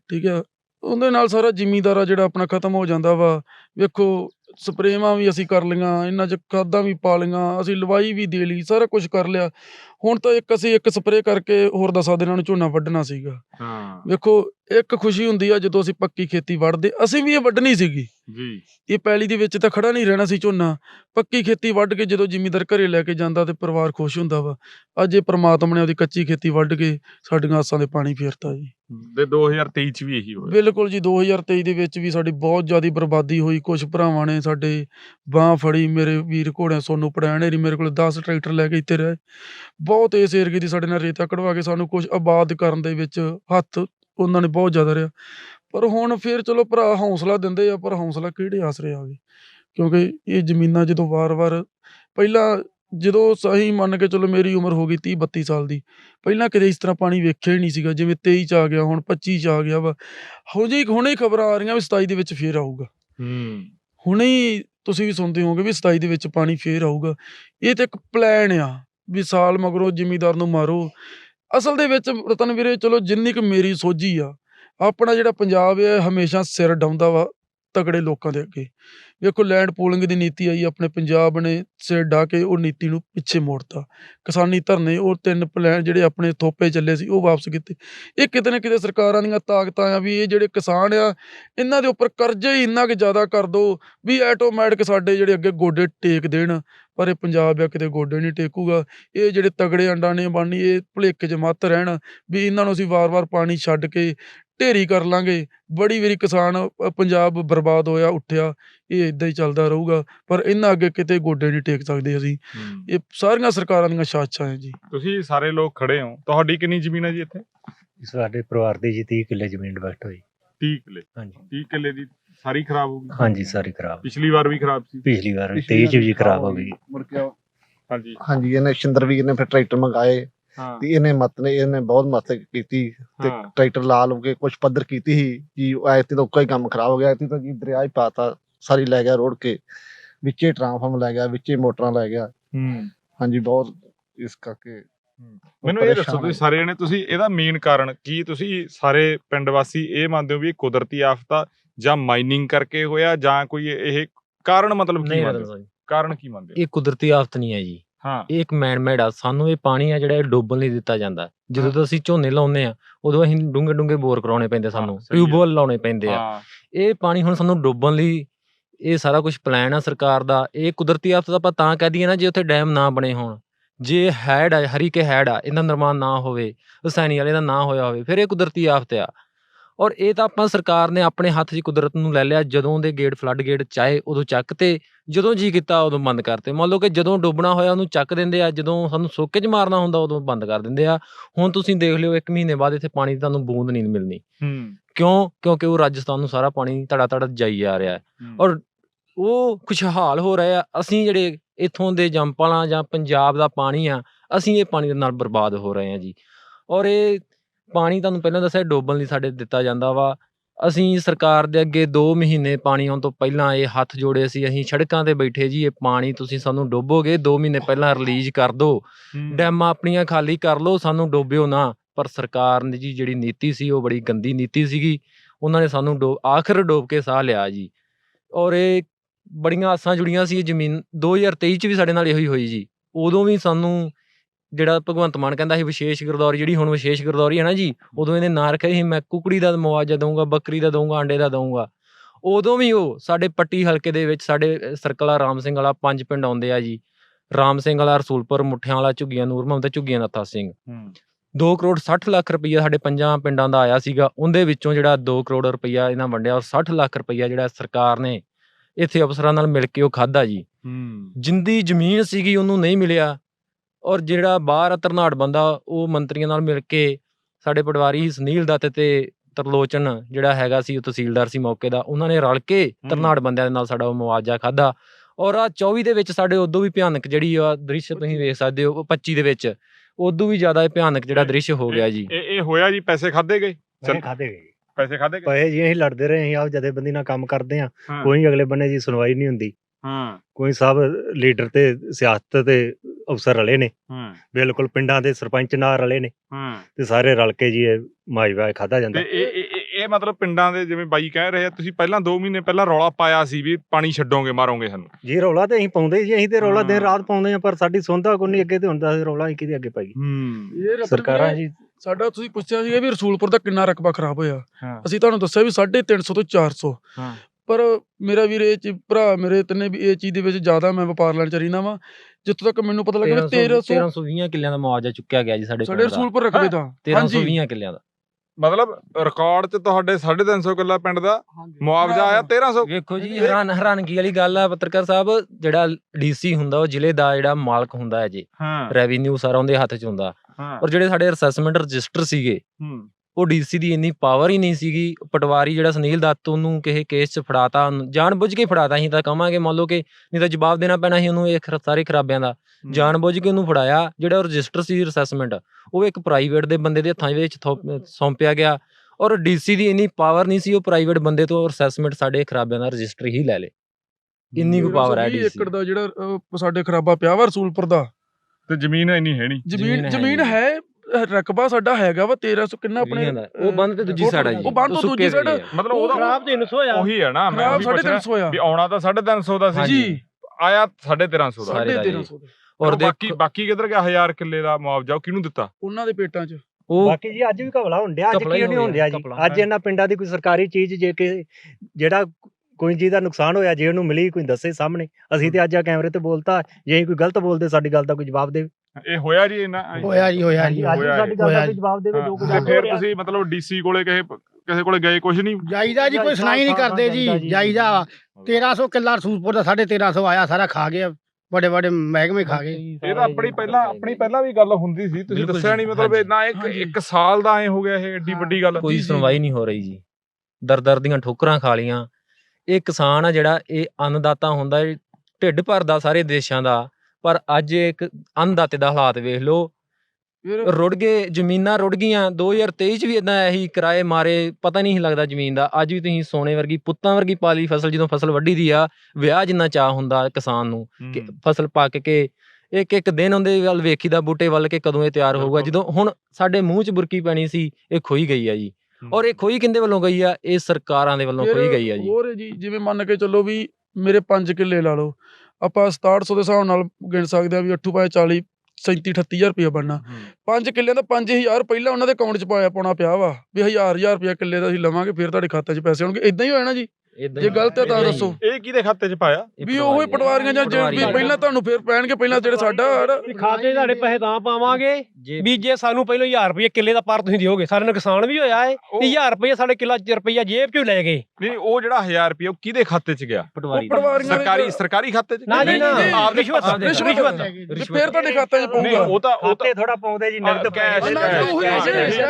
F: ਠੀਕ ਆ? ਉਹਦੇ ਨਾਲ ਸਾਰਾ ਜ਼ਿਮੀਂਦਾਰਾ ਜਿਹੜਾ ਆਪਣਾ ਖਤਮ ਹੋ ਜਾਂਦਾ ਵਾ। ਵੇਖੋ ਸਪਰੇਵਾਂ ਵੀ ਅਸੀਂ ਕਰ ਲਈਆਂ ਇਹਨਾਂ 'ਚ ਖਾਦਾਂ ਵੀ ਪਾ ਲਈਆਂ ਅਸੀਂ ਲਵਾਈ ਵੀ ਦੇ ਲਈ ਸਾਰਾ ਕੁਝ ਕਰ ਲਿਆ। ਹੁਣ ਤਾਂ ਇੱਕ ਅਸੀਂ ਇੱਕ ਸਪਰੇਅ ਕਰਕੇ ਹੋਰ ਦਸਾਂ ਦਿਨਾਂ ਨੂੰ ਝੋਨਾ ਵੱਢਣਾ ਸੀਗਾ।
C: ਹਾਂ।
F: ਵੇਖੋ ਇੱਕ ਖੁਸ਼ੀ ਹੁੰਦੀ ਆ ਜਦੋਂ ਅਸੀਂ ਪੱਕੀ ਖੇਤੀ ਵੱਢਦੇ ਅਸੀਂ ਵੀ ਇਹ ਵੱਢਣੀ ਸੀਗੀ।
C: ਜੀ।
F: ਇਹ ਪੈਲੀ ਦੇ ਵਿੱਚ ਤਾਂ ਖੜਾ ਨਹੀਂ ਰਹਿਣਾ ਸੀ ਝੋਨਾ। ਪੱਕੀ ਖੇਤੀ ਵੱਢ ਕੇ ਜਦੋਂ ਜ਼ਿਮੀਂਦਾਰ ਘਰੇ ਲੈ ਕੇ ਜਾਂਦਾ ਤੇ ਪਰਿਵਾਰ ਖੁਸ਼ ਹੁੰਦਾ ਵਾ। ਅੱਜ ਇਹ ਪ੍ਰਮਾਤਮਾ ਨੇ ਉਹਦੀ ਕੱਚੀ ਖੇਤੀ ਵੱਢ ਕੇ ਸਾਡੀਆਂ ਆਸਾਂ ਦੇ ਪਾਣੀ ਫੇਰਤਾ ਜੀ।
C: ਤੇ 2023 ਚ ਵੀ ਇਹੀ ਹੋਇਆ।
F: ਬਿਲਕੁਲ ਜੀ 2023 ਦੇ ਵਿੱਚ ਵੀ ਸਾਡੀ ਬਹੁਤ ਜ਼ਿਆਦਾ ਬਰਬਾਦੀ ਹੋਈ ਕੁਝ ਭਰਾਵਾਂ ਨੇ ਸਾਡੇ ਬਾਹ ਫੜੀ, ਮੇਰੇ ਵੀਰ ਘੋੜਿਆਂ ਸੋਨੂੰ ਪੜਾਣੇ ਰੀ ਮੇਰੇ ਕੋਲ 10 ਟਰੈਕਟਰ ਲੈ ਕੇ ਇੱਥੇ ਰਹੇ। ਬਹੁਤ ਇਸ ਏਰੀਏ ਦੀ ਸਾਡੇ ਨਾਲ ਰੇਤਾ ਕਢਵਾ ਕੇ ਸਾਨੂੰ ਕੁਝ ਆਬਾਦ ਕਰਨ ਦੇ ਵਿੱਚ ਹੱਥ ਉਹਨਾਂ ਨੇ ਬਹੁਤ ਜ਼ਿਆਦਾ ਰਿਹਾ। ਪਰ ਹੁਣ ਫਿਰ ਚਲੋ ਭਰਾ ਹੌਸਲਾ ਦਿੰਦੇ ਆ, ਪਰ ਹੌਸਲਾ ਕਿਹੜੇ ਆਸਰੇ ਆਵੇ ਕਿਉਂਕਿ ਇਹ ਜ਼ਮੀਨਾਂ ਜਦੋਂ ਵਾਰ-ਵਾਰ ਪਹਿਲਾਂ ਜਦੋਂ ਸਹੀ ਮੰਨ ਕੇ ਚਲੋ ਮੇਰੀ ਉਮਰ ਹੋ ਗਈ 30 32 ਸਾਲ ਦੀ, ਪਹਿਲਾਂ ਕਦੇ ਇਸ ਤਰ੍ਹਾਂ ਪਾਣੀ ਵੇਖਿਆ ਹੀ ਨਹੀਂ ਸੀਗਾ, ਜਿਵੇਂ 23 ਚ ਆ ਗਿਆ, ਹੁਣ 25 ਚ ਆ ਗਿਆ ਵਾ। ਹੋ ਜੀ ਹੁਣੇ ਖਬਰਾਂ ਆ ਰਹੀਆਂ ਵੀ 27 ਦੇ ਵਿੱਚ ਫੇਰ ਆਊਗਾ।
C: ਹੂੰ।
F: ਹੁਣੇ ਹੀ ਤੁਸੀਂ ਵੀ ਸੁਣਦੇ ਹੋਵੋਗੇ ਵੀ 27 ਦੇ ਵਿੱਚ ਪਾਣੀ ਫੇਰ ਆਊਗਾ। ਇਹ ਤੇ ਇੱਕ ਪਲਾਨ ਆ ਵੀ ਸਾਲ ਮਗਰੋਂ ਜ਼ਿਮੀਦਾਰ ਨੂੰ ਮਾਰੋ। ਅਸਲ ਦੇ ਵਿੱਚ ਰਤਨ ਵੀਰੇ, ਚਲੋ ਜਿੰਨੀ ਕੁ ਮੇਰੀ ਸੋਝੀ ਆ, ਆਪਣਾ ਜਿਹੜਾ ਪੰਜਾਬ ਹੈ ਹਮੇਸ਼ਾ ਸਿਰ ਡਾਉਂਦਾ ਵਾ। ਤਗੜੇ ਲੋਕਾਂ ਦੇ ਅੱਗੇ। ਵੇਖੋ ਲੈਂਡ ਪੂਲਿੰਗ ਦੀ ਨੀਤੀ ਆਈ, ਆਪਣੇ ਪੰਜਾਬ ਨੇ ਸਿਰ ਡਾ ਕੇ ਉਹ ਨੀਤੀ ਨੂੰ ਪਿੱਛੇ ਮੋੜਤਾ। ਕਿਸਾਨੀ ਧਰਨੇ, ਉਹ ਤਿੰਨ ਪਲਾਨ ਜਿਹੜੇ ਆਪਣੇ ਥੋਪੇ ਚੱਲੇ ਸੀ, ਉਹ ਵਾਪਸ ਕੀਤੇ। ਇਹ ਕਿਤੇ ਨਾ ਕਿਤੇ ਸਰਕਾਰਾਂ ਦੀਆਂ ਤਾਕਤਾਂ ਆ ਵੀ ਇਹ ਜਿਹੜੇ ਕਿਸਾਨ ਆ, ਇਹਨਾਂ ਦੇ ਉੱਪਰ ਕਰਜ਼ਾ ਹੀ ਇੰਨਾ ਕਿ ਜ਼ਿਆਦਾ ਕਰ ਦੋ ਵੀ ਆਟੋਮੈਟਿਕ ਸਾਡੇ ਜਿਹੜੇ ਅੱਗੇ ਗੋਡੇ ਟੇਕ ਦੇਣ। ਪਰ ਇਹ ਪੰਜਾਬ ਆ, ਕਿਤੇ ਗੋਡੇ ਨਹੀਂ ਟੇਕੂਗਾ। ਇਹ ਜਿਹੜੇ ਤਗੜੇ ਅੰਡਾਂ ਨੇ ਬਾਣੀ ਇਹ ਭੁਲੇਖੇ 'ਚ ਮੱਤ ਰਹਿਣ ਵੀ ਇਹਨਾਂ ਨੂੰ ਅਸੀਂ ਵਾਰ-ਵਾਰ ਪਾਣੀ ਛੱਡ ਕੇ ਢੇਰੀ ਕਰ ਲਾਂਗੇ। ਬੜੀ ਵਾਰੀ ਕਿਸਾਨ ਪੰਜਾਬ ਬਰਬਾਦ ਹੋਇਆ ਉੱਠਿਆ ਇਹ ਇਦਾਂ ਹੀ ਚੱਲਦਾ ਰਹੂਗਾ ਪਰ ਇਹਨਾਂ ਅੱਗੇ ਕਿਤੇ ਗੋਡੇ ਨਹੀਂ ਟੇਕ ਸਕਦੇ ਅਸੀਂ। ਇਹ ਸਾਰੀਆਂ ਸਰਕਾਰਾਂ ਦੀਆਂ ਸਾਜ਼ਿਸ਼ਾਂ ਹੈ ਜੀ।
C: ਤੁਸੀਂ ਸਾਰੇ ਲੋਕ ਖੜੇ ਹੋ। ਤੁਹਾਡੀ ਕਿੰਨੀ ਜ਼ਮੀਨ ਹੈ ਜੀ ਇੱਥੇ?
G: ਸਾਡੇ ਪਰਿਵਾਰ ਦੀ ਜੀ 30 ਕਿੱਲੇ ਜ਼ਮੀਨ ਡਿਵੈਸਟ ਹੋਈ।
C: 30 ਕਿੱਲੇ।
G: ਹਾਂਜੀ।
C: 30 ਕਿੱਲੇ ਦੀ ਸਾਰੀ ਖਰਾਬ ਹੋ ਗਈ?
G: ਹਾਂਜੀ ਸਾਰੀ ਖਰਾਬ।
C: ਪਿਛਲੀ ਵਾਰ ਵੀ ਖਰਾਬ ਸੀ?
G: ਪਿਛਲੀ ਵਾਰ 23 ਚ ਵੀ ਖਰਾਬ ਹੋ ਗਈ।
H: ਮੁੜ ਕੇ
C: ਹਾਂਜੀ।
H: ਹਾਂਜੀ ਇਹਨੇ ਸ਼ਿੰਦਰਵੀਰ ਨੇ ਫਿਰ ਟਰੈਕਟਰ ਮੰਗਾਏ। ਤੇ ਇਹਨੇ ਮਤ ਨੇ ਇਹਨੇ ਬਹੁਤ ਮਤ ਕੀਤੀ ਤੇ
C: ਹਾਂ।
H: ਟਰੈਕਟਰ ਲਾ ਲਓ ਕੇ ਕੁਝ ਪੱਧਰ ਕੀਤੀ ਸੀ ਜੀ ਐਤੀ ਤਾਂ ਕੋਈ ਕੰਮ ਖਰਾਬ ਹੋ ਗਿਆ ਐਤੀ ਤਾਂ ਜੀ ਦਰਿਆ ਹੀ ਪਾਤਾ ਸਾਰੀ ਲੈ ਗਿਆ ਰੋੜ ਕੇ ਵਿੱਚੇ ਟਰਾਂਸਫਾਰਮ ਲੈ ਗਿਆ ਵਿੱਚੇ ਮੋਟਰਾਂ ਲੈ ਗਿਆ।
C: ਹੂੰ।
H: ਹਾਂਜੀ ਬਹੁਤ ਇਸ ਕਰਕੇ
C: ਮੈਨੂੰ ਇਹ ਦੱਸੋ ਤੁਸੀਂ ਸਾਰੇ ਜਣੇ ਤੁਸੀਂ ਇਹਦਾ ਮੇਨ ਕਾਰਨ ਕੀ ਤੁਸੀਂ ਸਾਰੇ ਪਿੰਡ ਵਾਸੀ ਇਹ ਮੰਨਦੇ ਹੋ ਵੀ ਇਹ ਕੁਦਰਤੀ ਆਫਤ ਆ ਜਾਂ ਮਾਈਨਿੰਗ ਕਰਕੇ ਹੋਇਆ ਜਾਂ ਕੋਈ ਇਹ ਕਾਰਨ ਮਤਲਬ ਕੀ
E: ਨਹੀਂ
C: ਮੰਨਦੇ ਹੋ? ਕਾਰਨ ਕੀ ਮੰਨਦੇ ਹੋ?
E: ਇਹ ਕੁਦਰਤੀ ਆਫਤ ਨਹੀਂ ਹੈ ਜੀ।
C: ਹਾਂ।
E: ਇਹ ਇੱਕ ਮੈਨ ਮੇਡ ਆ ਸਾਨੂੰ ਇਹ ਪਾਣੀ ਆ ਜਿਹੜਾ ਇਹ ਡੋਬਣ ਲਈ ਦਿੱਤਾ ਜਾਂਦਾ। ਜਦੋਂ ਤੋਂ ਅਸੀਂ ਝੋਨੇ ਲਾਉਂਦੇ ਆ ਉਦੋਂ ਅਸੀਂ ਡੂੰਘੇ ਡੂੰਘੇ ਬੋਰ ਕਰਾਉਣੇ ਪੈਂਦੇ ਸਾਨੂੰ। ਟਿਊਬਵੈਲ ਲਾਉਣੇ ਪੈਂਦੇ ਆ। ਇਹ ਪਾਣੀ ਹੁਣ ਸਾਨੂੰ ਡੋਬਣ ਲਈ ਇਹ ਸਾਰਾ ਕੁਝ ਪਲਾਨ ਆ ਸਰਕਾਰ ਦਾ। ਇਹ ਕੁਦਰਤੀ ਆਫਤ ਆਪਾਂ ਤਾਂ ਕਹਿ ਦਈਏ ਨਾ ਜੇ ਉੱਥੇ ਡੈਮ ਨਾ ਬਣੇ ਹੋਣ ਜੇ ਹੈਡ ਆ ਹਰੀਕੇ ਹੈਡ ਆ ਇਹਦਾ ਨਿਰਮਾਣ ਨਾ ਹੋਵੇ ਹੁਸੈਨੀ ਵਾਲੇ ਦਾ ਨਾ ਹੋਇਆ ਹੋਵੇ ਫਿਰ ਇਹ ਕੁਦਰਤੀ ਆਫਤ ਆ। ਔਰ ਇਹ ਤਾਂ ਆਪਾਂ ਸਰਕਾਰ ਨੇ ਆਪਣੇ ਹੱਥ 'ਚ ਕੁਦਰਤ ਨੂੰ ਲੈ ਲਿਆ ਜਦੋਂ ਦੇ ਗੇਟ ਫਲੱਡ ਗੇਟ ਚਾਹੇ ਉਦੋਂ ਚੱਕ ਤੇ ਜਦੋਂ ਜੀ ਕੀਤਾ ਉਦੋਂ ਬੰਦ ਕਰਤੇ ਮੰਨ ਲਓ ਕਿ ਜਦੋਂ ਡੁੱਬਣਾ ਹੋਇਆ ਉਹਨੂੰ ਚੱਕ ਦਿੰਦੇ ਆ ਜਦੋਂ ਸਾਨੂੰ ਸੋਕੇ 'ਚ ਮਾਰਨਾ ਹੁੰਦਾ ਉਦੋਂ ਬੰਦ ਕਰ ਦਿੰਦੇ ਆ। ਹੁਣ ਤੁਸੀਂ ਦੇਖ ਲਿਓ ਇੱਕ ਮਹੀਨੇ ਬਾਅਦ ਇੱਥੇ ਪਾਣੀ ਦੀ ਤੁਹਾਨੂੰ ਬੂੰਦ ਨਹੀਂ ਮਿਲਣੀ।
C: ਹੂੰ।
E: ਕਿਉਂ? ਕਿਉਂਕਿ ਉਹ ਰਾਜਸਥਾਨ ਨੂੰ ਸਾਰਾ ਪਾਣੀ ਧੜਾ ਧੜਾ ਜਾਈ ਆ ਰਿਹਾ ਹੂੰ। ਔਰ ਉਹ ਖੁਸ਼ਹਾਲ ਹੋ ਰਹੇ ਆ ਅਸੀਂ ਜਿਹੜੇ ਇੱਥੋਂ ਦੇ ਜੰਪਾਲਾਂ ਜਾਂ ਪੰਜਾਬ ਦਾ ਪਾਣੀ ਆ ਅਸੀਂ ਇਹ ਪਾਣੀ ਦੇ ਨਾਲ ਬਰਬਾਦ ਹੋ ਰਹੇ ਆ ਜੀ। ਔਰ ਇਹ ਪਾਣੀ ਤੁਹਾਨੂੰ ਪਹਿਲਾਂ ਦੱਸਿਆ ਡੋਬਣ ਲਈ ਸਾਡੇ ਦਿੱਤਾ ਜਾਂਦਾ ਵਾ। ਅਸੀਂ ਸਰਕਾਰ ਦੇ ਅੱਗੇ 2 ਮਹੀਨੇ ਪਾਣੀ ਆਉਣ ਤੋਂ ਪਹਿਲਾਂ ਇਹ ਹੱਥ ਜੋੜੇ ਸੀ। ਅਸੀਂ ਸੜਕਾਂ ਤੇ ਬੈਠੇ ਜੀ ਇਹ ਪਾਣੀ ਤੁਸੀਂ ਸਾਨੂੰ ਡੋਬੋਗੇ 2 ਮਹੀਨੇ ਪਹਿਲਾਂ ਰਿਲੀਜ਼ ਕਰ ਦਿਓ। ਡੈਮਾਂ ਆਪਣੀਆਂ ਖਾਲੀ ਕਰ ਲਓ ਸਾਨੂੰ ਡੋਬਿਓ ਨਾ। ਪਰ ਸਰਕਾਰ ਨੇ ਜੀ ਜਿਹੜੀ ਨੀਤੀ ਸੀ ਉਹ ਬੜੀ ਗੰਦੀ ਨੀਤੀ ਸੀਗੀ। ਉਹਨਾਂ ਨੇ ਸਾਨੂੰ ਡੋ ਆਖਰ ਡੋਬ ਕੇ ਸਾਹ ਲਿਆ ਜੀ। ਔਰ ਇਹ ਬੜੀਆਂ ਆਸਾਂ ਜੁੜੀਆਂ ਸੀ ਇਹ ਜ਼ਮੀਨ 2023 ਚ ਵੀ ਸਾਡੇ ਨਾਲ ਇਹੋ ਹੀ ਹੋਈ ਜੀ। ਉਦੋਂ ਵੀ ਸਾਨੂੰ ਜਿਹੜਾ ਭਗਵੰਤ ਮਾਨ ਕਹਿੰਦਾ ਸੀ ਵਿਸ਼ੇਸ਼ ਗਰਦੌਰੀ ਜਿਹੜੀ ਹੁਣ ਵਿਸ਼ੇਸ਼ ਗਰਦੌਰੀ ਹੈ ਨਾ ਜੀ ਉਦੋਂ ਇਹਨੇ ਨਾਂ ਰੱਖਿਆ ਸੀ ਮੈਂ ਕੁਕੜੀ ਦਾ ਮੁਆਵਜ਼ਾ ਦਊਂਗਾ ਬੱਕਰੀ ਦਾ ਦਊਂਗਾ ਆਂਡੇ ਦਾ ਦਊਂਗਾ। ਉਦੋਂ ਵੀ ਉਹ ਸਾਡੇ ਪੱਟੀ ਹਲਕੇ ਦੇ ਵਿੱਚ ਸਾਡੇ ਸਰਕਲ ਆ ਰਾਮ ਸਿੰਘ ਵਾਲਾ ਪੰਜ ਪਿੰਡ ਆਉਂਦੇ ਆ ਜੀ। ਰਾਮ ਸਿੰਘ ਵਾਲਾ ਰਸੂਲਪੁਰ ਮੁੱਠਿਆਂ ਵਾਲਾ ਝੁੱਗੀਆਂ ਨੂਰ ਮੁਹੰਮਦ ਝੁੱਗੀਆਂ ਨੱਥਾ ਸਿੰਘ।
C: ਹੂੰ।
E: 2 ਕਰੋੜ 60 ਲੱਖ ਰੁਪਈਆ ਸਾਡੇ ਪੰਜਾਂ ਪਿੰਡਾਂ ਦਾ ਆਇਆ ਸੀਗਾ ਉਹਦੇ ਵਿੱਚੋਂ ਜਿਹੜਾ 2 ਕਰੋੜ ਰੁਪਈਆ ਇਹਨਾਂ ਵੰਡਿਆ ਔਰ 60 ਲੱਖ ਰੁਪਈਆ ਜਿਹੜਾ ਸਰਕਾਰ ਨੇ ਇੱਥੇ ਅਫਸਰਾਂ ਨਾਲ ਮਿਲ ਕੇ ਉਹ ਖਾਦਾ ਜੀ।
C: ਹੂੰ।
E: ਜਿੰਦੀ ਜ਼ਮੀਨ ਸੀਗੀ ਉਹਨੂੰ ਨਹੀਂ ਮਿਲਿਆ। ਔਰ ਜਿਹੜਾ ਬਾਹਰ ਧਰਨਾੜ ਬੰਦਾ ਉਹ ਮੰਤਰੀਆਂ ਨਾਲ ਮਿਲ ਕੇ ਸਾਡੇ ਪਟਵਾਰੀ ਸੁਨੀਲ ਦੱਤ ਤੇ ਤਰਲੋਚਨ ਜਿਹੜਾ ਹੈਗਾ ਸੀ ਉਹ ਤਹਿਸੀਲਦਾਰ ਸੀ ਮੌਕੇ ਦਾ ਉਹਨਾਂ ਨੇ ਰਲ ਕੇ ਧਰਨਾੜ ਬੰਦਿਆਂ ਦੇ ਨਾਲ ਸਾਡਾ ਉਹ ਮੁਆਵਜ਼ਾ ਖਾਦਾ ਔਰ ਆ 24 ਦੇ ਵਿੱਚ ਸਾਡੇ ਉਦੋਂ ਵੀ ਭਿਆਨਕ ਜਿਹੜੀ ਆ ਦ੍ਰਿਸ਼ ਤੁਸੀਂ ਵੇਖ ਸਕਦੇ ਹੋ ਉਹ 25 ਦੇ ਵਿੱਚ ਉਦੋਂ ਵੀ ਜ਼ਿਆਦਾ ਇਹ ਭਿਆਨਕ ਜਿਹੜਾ ਦ੍ਰਿਸ਼ ਹੋ ਗਿਆ ਜੀ।
C: ਇਹ ਇਹ ਹੋਇਆ ਜੀ ਪੈਸੇ ਖਾਦੇ ਗਏ?
G: ਪੈਸੇ ਖਾਦੇ ਗਏ।
C: ਪੈਸੇ ਖਾਦੇ ਗਏ?
G: ਪਏ ਜੀ ਅਸੀਂ ਲੜਦੇ ਰਹੇ ਅਸੀਂ ਆਪ ਜਥੇਬੰਦੀ ਨਾਲ ਕੰਮ ਕਰਦੇ ਆ
C: ਹਾਂ।
G: ਕੋਈ ਅਗਲੇ ਬੰਨੇ ਜੀ ਸੁਣਵਾਈ ਨਹੀਂ ਹੁੰਦੀ।
C: ਹਾਂ।
G: ਕੋਈ ਸਭ ਲੀਡਰ ਤੇ ਸਿਆਸਤ ਤੇ ਅਫਸਰ ਰਲੇ ਨੇ।
C: ਹਾਂ।
G: ਬਿਲਕੁਲ ਪਿੰਡਾਂ ਦੇ ਸਰਪੰਚ ਨਾਲ ਰਲੇ ਨੇ।
C: ਹਾਂ।
G: ਤੇ ਸਾਰੇ ਰਲ ਕੇ ਜੀ ਇਹ ਮਾਜਵਾ ਖਾਦਾ ਜਾਂਦਾ।
C: ਤੇ ਇਹ ਇਹ- ਇਹ- ਮਤਲਬ ਪਿੰਡਾਂ ਦੇ ਜਿਵੇਂ ਬਾਈ ਕਹਿ ਰਹੇ ਆ ਤੁਸੀਂ ਪਹਿਲਾਂ 2 ਮਹੀਨੇ ਪਹਿਲਾਂ ਰੌਲਾ ਪਾਇਆ ਸੀ ਵੀ ਪਾਣੀ ਛੱਡੋਗੇ ਮਾਰੋਗੇ ਸਾਨੂੰ?
G: ਜੀ ਰੌਲਾ ਤੇ ਅਸੀਂ ਪਾਉਂਦੇ ਜੀ ਅਸੀਂ ਤੇ ਰੌਲਾ ਦਿਨ। ਰਾਤ ਪਾਉਂਦੇ ਆ ਪਰ ਸਾਡੀ ਸੁਣਦਾ ਕੋਈ ਨਹੀਂ ਅੱਗੇ ਤੇ ਹੁੰਦਾ ਰੌਲਾ ਅਸੀਂ ਕਿਹਦੇ ਅੱਗੇ ਪਾਈ।
C: ਹੂੰ।
G: ਸਰਕਾਰਾਂ ਜੀ
F: ਸਾਡਾ ਤੁਸੀਂ ਪੁੱਛਿਆ ਸੀਗਾ ਵੀ ਰਸੂਲਪੁਰ ਦਾ ਕਿੰਨਾ ਰਕਬਾ ਖਰਾਬ ਹੋਇਆ। ਅਸੀਂ ਤੁਹਾਨੂੰ ਦੱਸਿਆ ਵੀ 350 ਤੋਂ 400
C: ਹਾਂ।
F: ਪਰ ਮੇਰਾ ਵੀਰ ਇਹ ਚ ਭਰਾ ਮੇਰੇ ਤਿੰਨੇ ਵੀ ਇਹ ਚੀਜ਼ ਦੇ ਵਿੱਚ ਜ਼ਿਆਦਾ ਮੈਂ ਵਪਾਰ ਲੈਣ ਚ ਰਹਿਣਾ ਵਾ। ਜਿੱਥੋਂ ਤੱਕ ਮੈਨੂੰ ਪਤਾ ਲੱਗਾ ਵੀ 1300
E: 1320 ਕਿੱਲਿਆਂ ਦਾ ਮੁਆਵਜ਼ਾ ਚੁੱਕਿਆ ਗਿਆ ਜੀ ਸਾਡੇ
F: ਸਾਡੇ ਰਸੂਲਪੁਰ ਰਕਬੇ ਦਾ
E: 1320 ਕਿੱਲਿਆਂ ਦਾ।
C: ਮਤਲਬ ਰਿਕਾਰਡ 'ਚ ਤੁਹਾਡੇ 350 ਕਿੱਲਾ ਪਿੰਡ ਦਾ ਮੁਆਵਜ਼ਾ ਆਇਆ 1300
E: ਵੇਖੋ ਜੀ ਹੈਰਾਨ ਹੈਰਾਨਗੀ ਵਾਲੀ ਗੱਲ ਆ ਪੱਤਰਕਾਰ ਸਾਹਿਬ ਜਿਹੜਾ ਡੀਸੀ ਹੁੰਦਾ ਉਹ ਜ਼ਿਲ੍ਹੇ ਦਾ ਜਿਹੜਾ ਮਾਲਕ ਹੁੰਦਾ ਹੈ ਜੀ। ਰੈਵਨਿਊ ਸਾਰਾ ਉਹਦੇ ਹੱਥ 'ਚ ਹੁੰਦਾ। ਔਰ ਜਿਹੜੇ ਸਾਡੇ ਅਸੈਸਮੈਂਟ ਰਜਿਸਟਰ ਸੀਗੇ
C: ਹੂੰ।
E: ਉਹ ਡੀਸੀ ਦੀ ਇੰਨੀ ਪਾਵਰ ਹੀ ਨਹੀਂ ਸੀਗੀ। ਪਟਵਾਰੀ ਜਿਹੜਾ ਸੁਨੀਲ ਦੱਤ ਉਹਨੂੰ ਕਿਸੇ ਕੇਸ 'ਚ ਫੜਾਤਾ ਉਹਨੂੰ ਜਾਣ ਬੁੱਝ ਕੇ ਫੜਾਤਾ ਅਸੀਂ ਤਾਂ ਕਵਾਂਗੇ ਮੰਨ ਲਓ ਕਿ ਨਹੀਂ ਤਾਂ ਜਵਾਬ ਦੇਣਾ ਪੈਣਾ ਸੀ ਉਹਨੂੰ ਇਹ ਸਾਰੇ ਖਰਾਬਿਆਂ ਦਾ। ਜਾਣ ਬੁੱਝ ਕੇ ਉਹਨੂੰ ਫੜਾਇਆ ਜਿਹੜਾ ਰਜਿਸਟਰ ਸੀ ਅਸੈਸਮੈਂਟ ਉਹ ਇੱਕ ਪ੍ਰਾਈਵੇਟ ਦੇ ਬੰਦੇ ਦੇ ਹੱਥਾਂ ਵਿੱਚ ਸੌਂਪਿਆ ਗਿਆ ਔਰ ਡੀਸੀ ਦੀ ਇੰਨੀ ਪਾਵਰ ਨਹੀਂ ਸੀ ਉਹ ਪ੍ਰਾਈਵੇਟ ਬੰਦੇ ਤੋਂ ਅਸੈਸਮੈਂਟ ਸਾਡੇ ਖਰਾਬਿਆਂ ਦਾ ਰਜਿਸਟਰ ਹੀ ਲੈ ਲੇ। ਇੰਨੀ ਕੁ ਪਾਵਰ ਹੈ
F: 1320
E: ਡੀਸੀ
F: ਏਕੜ ਦਾ ਜਿਹੜਾ ਸਾਡੇ ਖਰਾਬਾ ਪਿਆ ਵਾ ਰਸੂਲਪੁਰ ਦਾ
C: ਤੇ ਜ਼ਮੀਨ ਇੰਨੀ ਹੈ ਨਹੀਂ।
F: ਜ਼ਮੀਨ
E: ਜ਼ਮੀਨ ਹੈ।
F: ਹੈ ਰਕਬਾ ਸਾਡਾ ਹੈਗਾ ਵਾ 1300 ਕਿੰਨਾ ਆਪਣੇ।
E: ਉਹ ਬੰਦ ਤੇ ਦੂਜੀ side ਆ ਜੀ।
F: ਉਹ ਬੰਦ ਤੋਂ ਦੂਜੀ ਸਾਈਡ।
C: ਮਤਲਬ
F: ਉਹ
C: ਉਹਦਾ
B: ਖਰਾਬ 300 ਆ
C: ਉਹੀ ਹੈ ਨਾ ਮੈਂ
F: ਖਰਾਬ
C: ਉਹੀ ਪੁੱਛ ਰਿਹਾ
F: 350 ਆ
C: ਵੀ ਆਉਣਾ ਤਾਂ 350 ਦਾ ਸੀ
E: ਹਾਂਜੀ।
F: ਜੀ
C: ਆਇਆ 1350 ਦਾ
E: ਸਾਰੇ ਦਾ ਜੀ।
F: 1350 ਦਾ
E: ਔਰ
C: ਔਰ ਬਾਕੀ
E: ਦੇਖੋ
C: ਬਾਕੀ ਕਿੱਧਰ ਗਿਆ 1000 ਕਿੱਲੇ ਦਾ ਮੁਆਵਜ਼ਾ ਉਹ ਕਿਹਨੂੰ ਦਿੱਤਾ
F: ਉਹਨਾਂ ਦੇ ਪੇਟਾਂ 'ਚ
E: ਉਹ
G: ਬਾਕੀ ਜੀ ਅੱਜ ਵੀ ਘਪਲਾ ਹੁੰਦਿਆ ਅੱਜ ਕਿਉਂ ਨਹੀਂ ਹੁੰਦਿਆ ਜੀ। ਅੱਜ ਇਹਨਾਂ ਪਿੰਡਾਂ ਦੀ ਕੋਈ ਸਰਕਾਰੀ ਚੀਜ਼ ਜੇ ਕਿ ਜਿਹੜਾ ਕੋਈ ਚੀਜ਼ ਦਾ ਨੁਕਸਾਨ ਹੋਇਆ ਜੇ ਉਹਨੂੰ ਮਿਲੀ ਕੋਈ ਦੱਸੇ ਸਾਹਮਣੇ ਅਸੀਂ ਤੇ ਅੱਜ ਆ ਕੈਮਰੇ ਤੇ ਬੋਲਤਾ ਜੇ ਕੋਈ ਗਲਤ ਬੋਲਦੇ ਸਾਡੀ ਗੱਲ ਦਾ ਕੋਈ ਜਵਾਬ ਦੇ
C: ਇਹ ਹੋਇਆ ਜੀ ਇਹਨਾਂ
A: ਹੋਇਆ ਜੀ ਹੋਇਆ ਜੀ
G: ਅੱਜ ਵੀ
C: ਹੋਇਆ
G: ਸਾਡੀ ਗੱਲ ਦਾ
A: ਜੀ।
G: ਜਵਾਬ ਦੇਵੇ ਜੋ ਕੁਝ
C: ਤੇ ਫਿਰ। ਤੁਸੀਂ ਮਤਲਬ ਡੀਸੀ ਕੋਲੇ ਕਿਸੇ ਕਿਸੇ ਕੋਲੇ ਗਏ ਕੁਝ ਨਹੀਂ?
A: ਜਾਈਦਾ ਜੀ ਕੋਈ ਸੁਣਾਈ ਨਹੀਂ ਕਰਦੇ ਜੀ ਜਾਈਦਾ 1300 ਕਿੱਲਾ ਰਸੂਲਪੁਰ ਦਾ 1350 ਆਇਆ ਸਾਰਾ ਖਾ ਗਿਆ ਬੜੇ ਬੜੇ ਮਹਿਕਮੇ ਖਾ ਗਏ।
C: ਇਹ ਤਾਂ ਆਪਣੀ ਪਹਿਲਾਂ ਆਪਣੀ ਪਹਿਲਾਂ ਵੀ ਗੱਲ ਹੁੰਦੀ ਸੀ ਤੁਸੀਂ ਦੱਸਿਆ ਨਹੀਂ ਮਤਲਬ। ਇੰਨਾ ਇੱਕ। ਇੱਕ ਸਾਲ ਦਾ ਐ ਹੋ ਗਿਆ ਇਹ ਏਡੀ ਵੱਡੀ ਗੱਲ।
E: ਕੋਈ। ਸੁਣਵਾਈ ਨਹੀਂ ਹੋ ਰਹੀ ਜੀ। ਦਰ ਦਰ ਦੀਆਂ ਠੋਕਰਾਂ ਖਾ ਲੀਆਂ ਇਹ ਕਿਸਾਨ ਆ ਜਿਹੜਾ ਇਹ ਅੰਨਦਾਤਾ ਹੁੰਦਾ ਢਿੱਡ ਭਰਦਾ ਸਾਰੇ ਦੇਸ਼ਾਂ ਦਾ। ਪਰ ਅੱਜ ਇੱਕ ਅੰਨਦਾਤੇ ਦਾ ਹਾਲਾਤ ਵੇਖ ਲਓ। ਰੁੜ ਗਏ ਜ਼ਮੀਨਾਂ ਰੁੜ ਗਈਆਂ। 2023 ਚ ਵੀ ਇਦਾਂ ਇਹੀ ਕਿਰਾਏ ਮਾਰੇ। ਪਤਾ ਨਹੀਂ ਲੱਗਦਾ ਜ਼ਮੀਨ ਦਾ। ਅੱਜ ਵੀ ਤੁਸੀਂ ਸੋਨੇ ਵਰਗੀ ਪੁੱਤਾਂ ਵਰਗੀ ਪਾਲੀ ਫਸਲ ਜਦੋਂ ਫਸਲ ਵੱਢੀ ਦੀ ਆ ਵਿਆਹ ਜਿੰਨਾ ਚਾਹ ਹੁੰਦਾ ਕਿਸਾਨ ਨੂੰ ਕਿ ਫਸਲ ਪੱਕ ਕੇ ਇੱਕ ਇੱਕ ਦਿਨ ਉਹਦੇ ਵੱਲ ਵੇਖੀਦਾ ਬੂਟੇ ਵੱਲ ਕੇ ਕਦੋਂ ਇਹ ਤਿਆਰ ਹੋਊਗਾ। ਜਦੋਂ ਹੁਣ ਸਾਡੇ ਮੂੰਹ 'ਚ ਬੁਰਕੀ ਪੈਣੀ ਸੀ ਇਹ ਖੋਈ ਗਈ ਆ ਜੀ। ਔਰ ਇਹ ਖੋਈ ਕਿੰਦੇ ਵੱਲੋਂ ਗਈ ਆ? ਇਹ ਸਰਕਾਰਾਂ ਦੇ ਵੱਲੋਂ ਖੋਈ ਗਈ ਆ ਜੀ।
F: ਹੋਰ ਜੀ ਜਿਵੇਂ ਮੰਨ ਕੇ ਚੱਲੋ ਵੀ ਮੇਰੇ 5 ਕਿੱਲੇ ਲਾ ਲਓ। ਆਪਾਂ 6700 ਦੇ ਹਿਸਾਬ ਨਾਲ ਗਿਣ ਸਕਦੇ ਆ ਵੀ 8 ਪਾਏ 40 37 38000 ਰੁਪਇਆ ਬਣਨਾ। 5 ਕਿੱਲਿਆਂ ਦਾ 5000 ਪਹਿਲਾਂ ਉਹਨਾਂ ਦੇ ਅਕਾਊਂਟ 'ਚ ਪਾਇਆ ਪਾਉਣਾ ਪਿਆ ਵਾ ਵੀ 1000 1000 ਰੁਪਇਆ ਕਿੱਲੇ ਦਾ ਅਸੀਂ ਲਵਾਂਗੇ ਫਿਰ ਤੁਹਾਡੇ ਖਾਤੇ 'ਚ ਪੈਸੇ ਆਉਣਗੇ ਇਦਾਂ ਹੀ ਹੋਇਆ ਨਾ ਜੀ? ਜੇ ਗਲਤ ਹੈ ਤਾਂ। ਦੱਸੋ।
C: ਇਹ ਕਿਹਦੇ ਖਾਤੇ 'ਚ ਪਾਇਆ
F: ਵੀ ਉਹ ਹੀ ਪਟਵਾਰੀਆਂ ਜਾਂ ਜੇ ਵੀ। ਪਹਿਲਾਂ ਤੁਹਾਨੂੰ ਫਿਰ ਪੈਣਗੇ ਪਹਿਲਾਂ ਜਿਹੜੇ ਸਾਡਾ
B: ਵੀ ਖਾਤੇ ਤੁਹਾਡੇ ਪੈਸੇ ਤਾਂ ਪਾਵਾਂਗੇ ਵੀ ਜੇ ਸਾਨੂੰ ਪਹਿਲਾਂ 1000 ਰੁਪਏ ਕਿੱਲੇ ਦਾ ਪਰ ਤੁਸੀਂ ਦਿਓਗੇ ਸਾਡੇ ਨੁਕਸਾਨ ਵੀ ਹੋਇਆ ਏ
C: ਉਹ-
B: ਤੇ 1000 ਰੁਪਏ ਸਾਡੇ ਕਿੱਲਾ ਰੁਪਈਆ ਜੇਬ 'ਚੋਂ ਲੈ ਗਏ
C: ਨਹੀਂ ਉਹ ਜਿਹੜਾ 1000 ਰੁਪਏ ਉਹ ਕਿਹਦੇ ਖਾਤੇ 'ਚ ਗਿਆ
F: ਪਟਵਾਰੀਆਂ
C: ਸਰਕਾਰੀ ਸਰਕਾਰੀ ਖਾਤੇ 'ਚ
B: ਨਾ ਜੀ ਨਾ ਰਿਸ਼ਵਤ। ਰਿਸ਼ਵਤ
F: ਤੇ ਫਿਰ ਤੁਹਾਡੇ ਖਾਤੇ 'ਚ ਪਊਗਾ
C: ਉਹ ਤਾਂ ਉਹ ਤਾਂ
G: ਥੋੜਾ ਪਾਉਂਦੇ ਜੀ ਨਗਦ
C: ਕੈਸ਼-
G: ਪੈਸੇ
C: ਕੈਸ਼-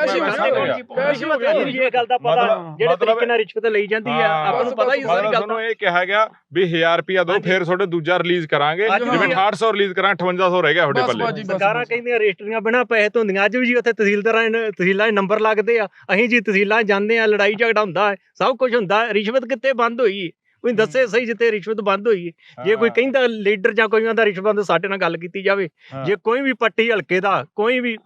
F: ਹੀ
G: ਇਹ ਗੱਲ ਦਾ ਪਤਾ ਜਿਹੜੇ ਤਰੀਕੇ ਨਾਲ ਰਿਸ਼ਵਤ ਲਈ ਜਾਂਦੀ ਆ
C: ਹਾਂ।
G: ਆਪਾਂ ਪਤਾ ਹੀ ਸਾਰੀ ਗੱਲ
C: ਤੁਹਾਨੂੰ ਇਹ ਕਿਹਾ ਗਿਆ ਵੀ 1000 ਰੁਪਿਆ ਦਿਓ ਫਿਰ ਤੁਹਾਡੇ ਦੂਜਾ ਰਿਲੀਜ਼ ਕਰਾਂਗੇ। ਜਿਵੇਂ
F: ਵੀ-
C: 6800 ਰਿਲੀਜ਼ ਕਰਾਂ 5800 ਰਹਿ ਗਿਆ ਤੁਹਾਡੇ
F: ਬਸ
C: ਪੱਲੇ।
G: ਸਰਕਾਰਾਂ ਕਹਿੰਦੀਆਂ ਰਜਿਸਟਰੀਆਂ ਬਿਨਾ ਪੈਸੇ ਤੋਂ ਹੁੰਦੀਆਂ ਅੱਜ ਵੀ ਜੀ ਉੱਥੇ ਤਹਿਸੀਲਦਾਰਾਂ ਨੇ- ਤਹਿਸੀਲਾਂ 'ਚ ਨੰਬਰ ਲੱਗਦੇ ਆ। ਅਸੀਂ ਜੀ ਤਹਿਸੀਲਾਂ 'ਚ ਜਾਂਦੇ ਆ ਲੜਾਈ ਝਗੜਾ ਹੁੰਦਾ ਹੈ। ਸਭ ਕੁਝ ਹੁੰਦਾ ਹੈ। ਰਿਸ਼ਵਤ ਕਿੱਥੇ ਬੰਦ ਹੋਈ? ਹੈ? ਕੋਈ ਦੱਸੇ ਸਹੀ ਜਿੱਥੇ ਰਿਸ਼ਵਤ ਬੰਦ ਹੋਈ। ਜੇ ਕੋਈ ਕਹਿੰਦਾ ਲੀਡਰ ਜਾਂ ਕੋਈ ਆਂਦਾ ਰਿਸ਼ਵਤ ਬੰਦ ਸਾਡੇ ਨਾਲ ਗੱਲ ਕੀਤੀ ਜਾਵੇ। ਜੇ ਕੋਈ ਵੀ ਪੱਟੀ ਹਲਕੇ ਦਾ ਕੋਈ ਵੀ